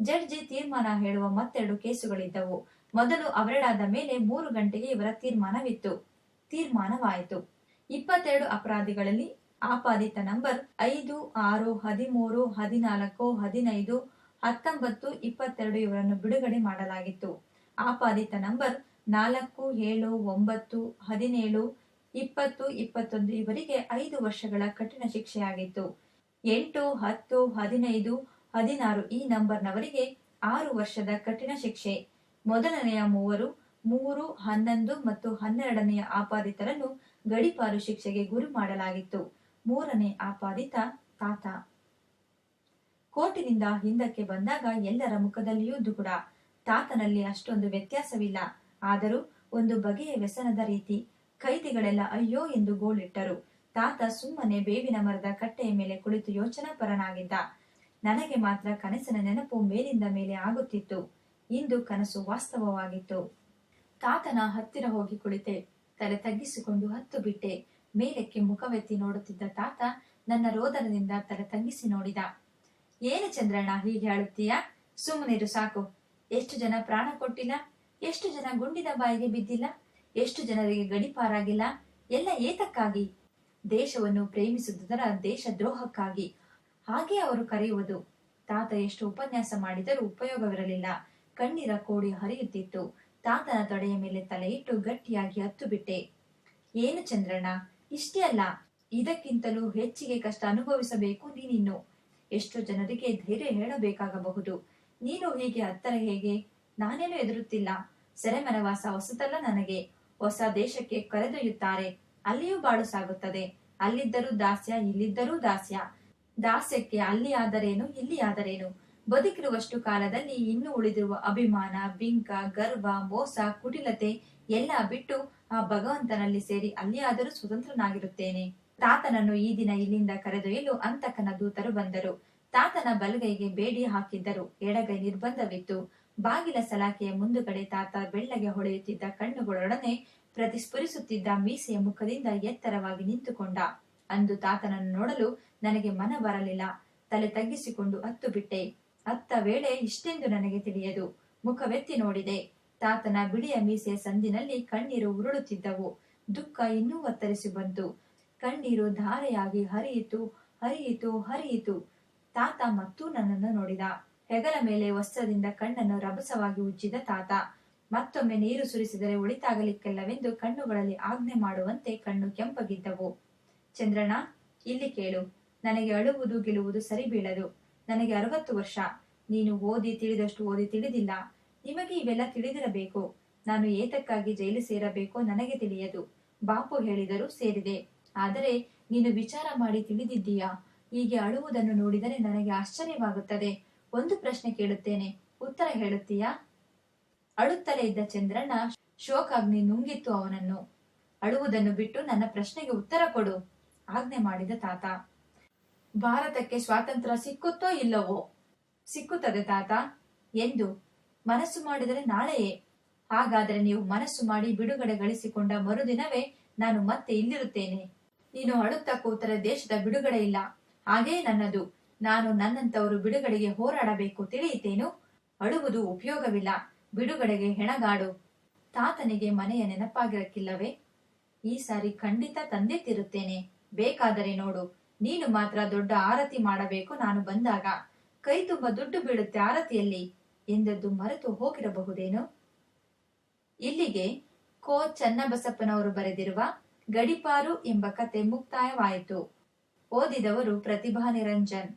ಜಡ್ಜಿ ತೀರ್ಮಾನ ಹೇಳುವ ಮತ್ತೆರಡು ಕೇಸುಗಳಿದ್ದವು. ಮೊದಲು ಅವರೆಡಾದ ಮೇಲೆ ಮೂರು ಗಂಟೆಗೆ ಇವರ ತೀರ್ಮಾನವಿತ್ತು. ತೀರ್ಮಾನವಾಯಿತು. ಇಪ್ಪತ್ತೆರಡು ಅಪರಾಧಿಗಳಲ್ಲಿ ಆಪಾದಿತ ನಂಬರ್ ಐದು, ಆರು, ಹದಿಮೂರು, ಹದಿನಾಲ್ಕು, ಹದಿನೈದು, ಹತ್ತೊಂಬತ್ತು, ಇಪ್ಪತ್ತೆರಡು ಇವರನ್ನು ಬಿಡುಗಡೆ ಮಾಡಲಾಗಿತ್ತು. ಆಪಾದಿತ ನಂಬರ್ ನಾಲ್ಕು, ಏಳು, ಒಂಬತ್ತು, ಹದಿನೇಳು, ಇಪ್ಪತ್ತು, ಇಪ್ಪತ್ತೊಂದು ಇವರಿಗೆ ಐದು ವರ್ಷಗಳ ಕಠಿಣ ಶಿಕ್ಷೆಯಾಗಿತ್ತು. ಎಂಟು, ಹತ್ತು, ಹದಿನೈದು, ಹದಿನಾರು ಈ ನಂಬರ್ನವರಿಗೆ ಆರು ವರ್ಷದ ಕಠಿಣ ಶಿಕ್ಷೆ. ಮೊದಲನೆಯ ಮೂವರು, ಮೂರು, ಹನ್ನೊಂದು ಮತ್ತು ಹನ್ನೆರಡನೆಯ ಆಪಾದಿತರನ್ನು ಗಡಿಪಾರು ಶಿಕ್ಷೆಗೆ ಗುರಿ ಮಾಡಲಾಗಿತ್ತು. ಮೂರನೇ ಆಪಾದಿತ ತಾತ. ಕೋರ್ಟಿನಿಂದ ಹಿಂದಕ್ಕೆ ಬಂದಾಗ ಎಲ್ಲರ ಮುಖದಲ್ಲಿಯೂ ದುಗುಡ. ತಾತನಲ್ಲಿ ಅಷ್ಟೊಂದು ವ್ಯತ್ಯಾಸವಿಲ್ಲ. ಆದರೂ ಒಂದು ಬಗೆಯ ವ್ಯಸನದ ರೀತಿ. ಕೈದಿಗಳೆಲ್ಲ ಅಯ್ಯೋ ಎಂದು ಗೋಳಿಟ್ಟರು. ತಾತ ಸುಮ್ಮನೆ ಬೇವಿನ ಮರದ ಕಟ್ಟೆಯ ಮೇಲೆ ಕುಳಿತು ಯೋಚನಾ ಪರನಾಗಿದ್ದ ನನಗೆ ಮಾತ್ರ ಕನಸಿನ ನೆನಪು ಮೇಲಿಂದ ಮೇಲೆ ಆಗುತ್ತಿತ್ತು. ಇಂದು ಕನಸು ವಾಸ್ತವವಾಗಿತ್ತು. ತಾತನ ಹತ್ತಿರ ಹೋಗಿ ಕುಳಿತೆ. ತಲೆ ತಗ್ಗಿಸಿಕೊಂಡು ಹತ್ತು ಬಿಟ್ಟೆ. ಮೇಲಕ್ಕೆ ಮುಖವೆತ್ತಿ ನೋಡುತ್ತಿದ್ದ ತಾತ ನನ್ನ ರೋದನದಿಂದ ತಲೆ ತಂಗಿಸಿ ನೋಡಿದ. ಏನು ಚಂದ್ರಣ್ಣ, ಹೀಗೆ ಹೇಳುತ್ತೀಯಾ? ಸುಮ್ಮನಿರು ಸಾಕು. ಎಷ್ಟು ಜನ ಪ್ರಾಣ ಕೊಟ್ಟಿಲ್ಲ? ಎಷ್ಟು ಜನ ಗುಂಡಿನ ಬಾಯಿಗೆ ಬಿದ್ದಿಲ್ಲ? ಎಷ್ಟು ಜನರಿಗೆ ಗಡಿಪಾರಾಗಿಲ್ಲ ಎಲ್ಲ ಏತಕ್ಕಾಗಿ? ದೇಶವನ್ನು ಪ್ರೇಮಿಸುವುದರ ದೇಶದ್ರೋಹಕ್ಕಾಗಿ. ಹಾಗೆ ಅವರು ಕರೆಯುವುದು. ತಾತ ಎಷ್ಟು ಉಪನ್ಯಾಸ ಮಾಡಿದರೂ ಉಪಯೋಗವಿರಲಿಲ್ಲ. ಕಣ್ಣೀರ ಕೋಡಿ ಹರಿಯುತ್ತಿತ್ತು. ತಾತನ ತೊಡೆಯ ಮೇಲೆ ತಲೆಯಿಟ್ಟು ಗಟ್ಟಿಯಾಗಿ ಹತ್ತು ಬಿಟ್ಟೆ. ಏನು ಚಂದ್ರಣ್ಣ ಇಷ್ಟೇ ಅಲ್ಲ, ಇದಕ್ಕಿಂತಲೂ ಹೆಚ್ಚಿಗೆ ಕಷ್ಟ ಅನುಭವಿಸಬೇಕು ನೀನಿನ್ನು. ಎಷ್ಟು ಜನರಿಗೆ ಧೈರ್ಯ ಹೇಳಬೇಕಾಗಬಹುದು. ನೀನು ಹೀಗೆ ಅತ್ತರ ಹೇಗೆ? ನಾನೇನು ಎದುರುತ್ತಿಲ್ಲ ಸೆರೆಮನವಾಸ ಹೊಸತಲ್ಲ ನನಗೆ. ಹೊಸ ದೇಶಕ್ಕೆ ಕರೆದೊಯ್ಯುತ್ತಾರೆ. ಅಲ್ಲಿಯೂ ಬಾಳು ಸಾಗುತ್ತದೆ. ಅಲ್ಲಿದ್ದರೂ ದಾಸ್ಯ, ಇಲ್ಲಿದ್ದರೂ ದಾಸ್ಯ. ದಾಸ್ಯಕ್ಕೆ ಅಲ್ಲಿ ಆದರೇನು, ಇಲ್ಲಿ ಆದರೇನು? ಬದುಕಿರುವಷ್ಟು ಕಾಲದಲ್ಲಿ ಇನ್ನು ಉಳಿದಿರುವ ಅಭಿಮಾನ ಬಿಂಕ ಗರ್ವ, ಮೋಸ, ಕುಟಿಲತೆ ಎಲ್ಲ ಬಿಟ್ಟು ಆ ಭಗವಂತನಲ್ಲಿ ಸೇರಿ ಅಲ್ಲಿಯಾದರೂ ಸ್ವತಂತ್ರನಾಗಿರುತ್ತೇನೆ. ತಾತನನ್ನು ಈ ದಿನ ಇಲ್ಲಿಂದ ಕರೆದೊಯ್ಯಲು ಅಂತಕನ ದೂತರು ಬಂದರು. ತಾತನ ಬಲಗೈಗೆ ಬೇಡಿ ಹಾಕಿದ್ದರು. ಎಡಗೈ ನಿರ್ಬಂಧವಿತ್ತು. ಬಾಗಿಲ ಸಲಾಕೆಯ ಮುಂದುಗಡೆ ತಾತ ಬೆಳ್ಳಗೆ ಹೊಳೆಯುತ್ತಿದ್ದ ಕಣ್ಣುಗಳೊಡನೆ ಪ್ರತಿಸ್ಫುರಿಸುತ್ತಿದ್ದ ಮೀಸೆಯ ಮುಖದಿಂದ ಎತ್ತರವಾಗಿ ನಿಂತುಕೊಂಡ. ಅಂದು ತಾತನನ್ನು ನೋಡಲು ನನಗೆ ಮನ ಬರಲಿಲ್ಲ. ತಲೆ ತಗ್ಗಿಸಿಕೊಂಡು ಹತ್ತು ಬಿಟ್ಟೆ. ಅತ್ತ ವೇಳೆ ಇಷ್ಟೆಂದು ನನಗೆ ತಿಳಿಯದು. ಮುಖವೆತ್ತಿ ನೋಡಿದೆ. ತಾತನ ಬಿಳಿಯ ಮೀಸೆಯ ಸಂದಿನಲ್ಲಿ ಕಣ್ಣೀರು ಉರುಳುತ್ತಿದ್ದವು. ದುಃಖ ಇನ್ನೂ ಒತ್ತರಿಸಿ ಬಂತು. ಕಣ್ಣೀರು ಧಾರೆಯಾಗಿ ಹರಿಯಿತು ಹರಿಯಿತು ಹರಿಯಿತು. ತಾತ ಮತ್ತೂ ನನ್ನನ್ನು ನೋಡಿದ. ಹೆಗಲ ಮೇಲೆ ವಸ್ತ್ರದಿಂದ ಕಣ್ಣನ್ನು ರಭಸವಾಗಿ ಉಜ್ಜಿದ ತಾತ. ಮತ್ತೊಮ್ಮೆ ನೀರು ಸುರಿಸಿದರೆ ಒಳಿತಾಗಲಿಕ್ಕೆಲ್ಲವೆಂದು ಕಣ್ಣುಗಳಲ್ಲಿ ಆಜ್ಞೆ ಮಾಡುವಂತೆ ಕಣ್ಣು ಕೆಂಪಗಿದ್ದವು. ಚಂದ್ರಣ್ಣ, ಇಲ್ಲಿ ಕೇಳು. ನನಗೆ ಅಳುವುದು ಗೆಲುವುದು ಸರಿ ಬೀಳದು ನನಗೆ ಅರವತ್ತು ವರ್ಷ. ನೀನು ಓದಿ ತಿಳಿದಷ್ಟು ಓದಿ ತಿಳಿದಿಲ್ಲ. ನಿಮಗೆ ಇವೆಲ್ಲ ತಿಳಿದಿರಬೇಕು. ನಾನು ಏತಕ್ಕಾಗಿ ಜೈಲು ಸೇರಬೇಕೋ ನನಗೆ ತಿಳಿಯದು. ಬಾಪು ಹೇಳಿದರೂ ಸೇರಿದೆ. ಆದರೆ ನೀನು ವಿಚಾರ ಮಾಡಿ ತಿಳಿದಿದ್ದೀಯಾ? ಹೀಗೆ ಅಳುವುದನ್ನು ನೋಡಿದರೆ ನನಗೆ ಆಶ್ಚರ್ಯವಾಗುತ್ತದೆ. ಒಂದು ಪ್ರಶ್ನೆ ಕೇಳುತ್ತೇನೆ. ಉತ್ತರ ಹೇಳುತ್ತೀಯಾ? ಅಳುತ್ತಲೇ ಇದ್ದ ಚಂದ್ರಣ್ಣ ಶೋಕಾಗ್ನಿ ನುಂಗಿತ್ತು ಅವನನ್ನು. ಅಳುವುದನ್ನು ಬಿಟ್ಟು ನನ್ನ ಪ್ರಶ್ನೆಗೆ ಉತ್ತರ ಕೊಡು. ಆಜ್ಞೆ ಮಾಡಿದ ತಾತ. ಭಾರತಕ್ಕೆ ಸ್ವಾತಂತ್ರ್ಯ ಸಿಕ್ಕುತ್ತೋ ಇಲ್ಲವೋ? ಸಿಕ್ಕುತ್ತದೆ ತಾತ. ಎಂದು ಮನಸ್ಸು ಮಾಡಿದರೆ ನಾಳೆಯೇ. ಹಾಗಾದರೆ ನೀವು ಮನಸ್ಸು ಮಾಡಿ ಬಿಡುಗಡೆ ಗಳಿಸಿಕೊಂಡ ಮರುದಿನವೇ ನಾನು ಮತ್ತೆ ಇಲ್ಲಿರುತ್ತೇನೆ. ನೀನು ಅಳುತ್ತ ಕೂತರೆ ದೇಶದ ಬಿಡುಗಡೆ ಇಲ್ಲ. ಹಾಗೇ ನನ್ನದು. ನಾನು ನನ್ನಂತವರು ಬಿಡುಗಡೆಗೆ ಹೋರಾಡಬೇಕು ತಿಳಿಯಿತೇನು? ಅಳುವುದು ಉಪಯೋಗವಿಲ್ಲ. ಬಿಡುಗಡೆಗೆ ಹೆಣಗಾಡು. ತಾತನಿಗೆ ಮನೆಯ ನೆನಪಾಗಿರಕ್ಕಿಲ್ಲವೇ? ಈ ಸಾರಿ ಖಂಡಿತ ತಂದೆ ತಿರುತ್ತೇನೆ. ಬೇಕಾದರೆ ನೋಡು. ನೀನು ಮಾತ್ರ ದೊಡ್ಡ ಆರತಿ ಮಾಡಬೇಕು ನಾನು ಬಂದಾಗ. ಕೈ ತುಂಬ ದುಡ್ಡು ಬೀಳುತ್ತೆ ಆರತಿಯಲ್ಲಿ. ಎಂದದ್ದು ಮರೆತು ಹೋಗಿರಬಹುದೇನೋ? ಇಲ್ಲಿಗೆ ಕೋ ಚನ್ನಬಸಪ್ಪನವರು ಬರೆದಿರುವ ಗಡಿಪಾರು ಎಂಬ ಕತೆ ಮುಕ್ತಾಯವಾಯಿತು. ಓದಿದವರು ಪ್ರತಿಭಾ ನಿರಂಜನ್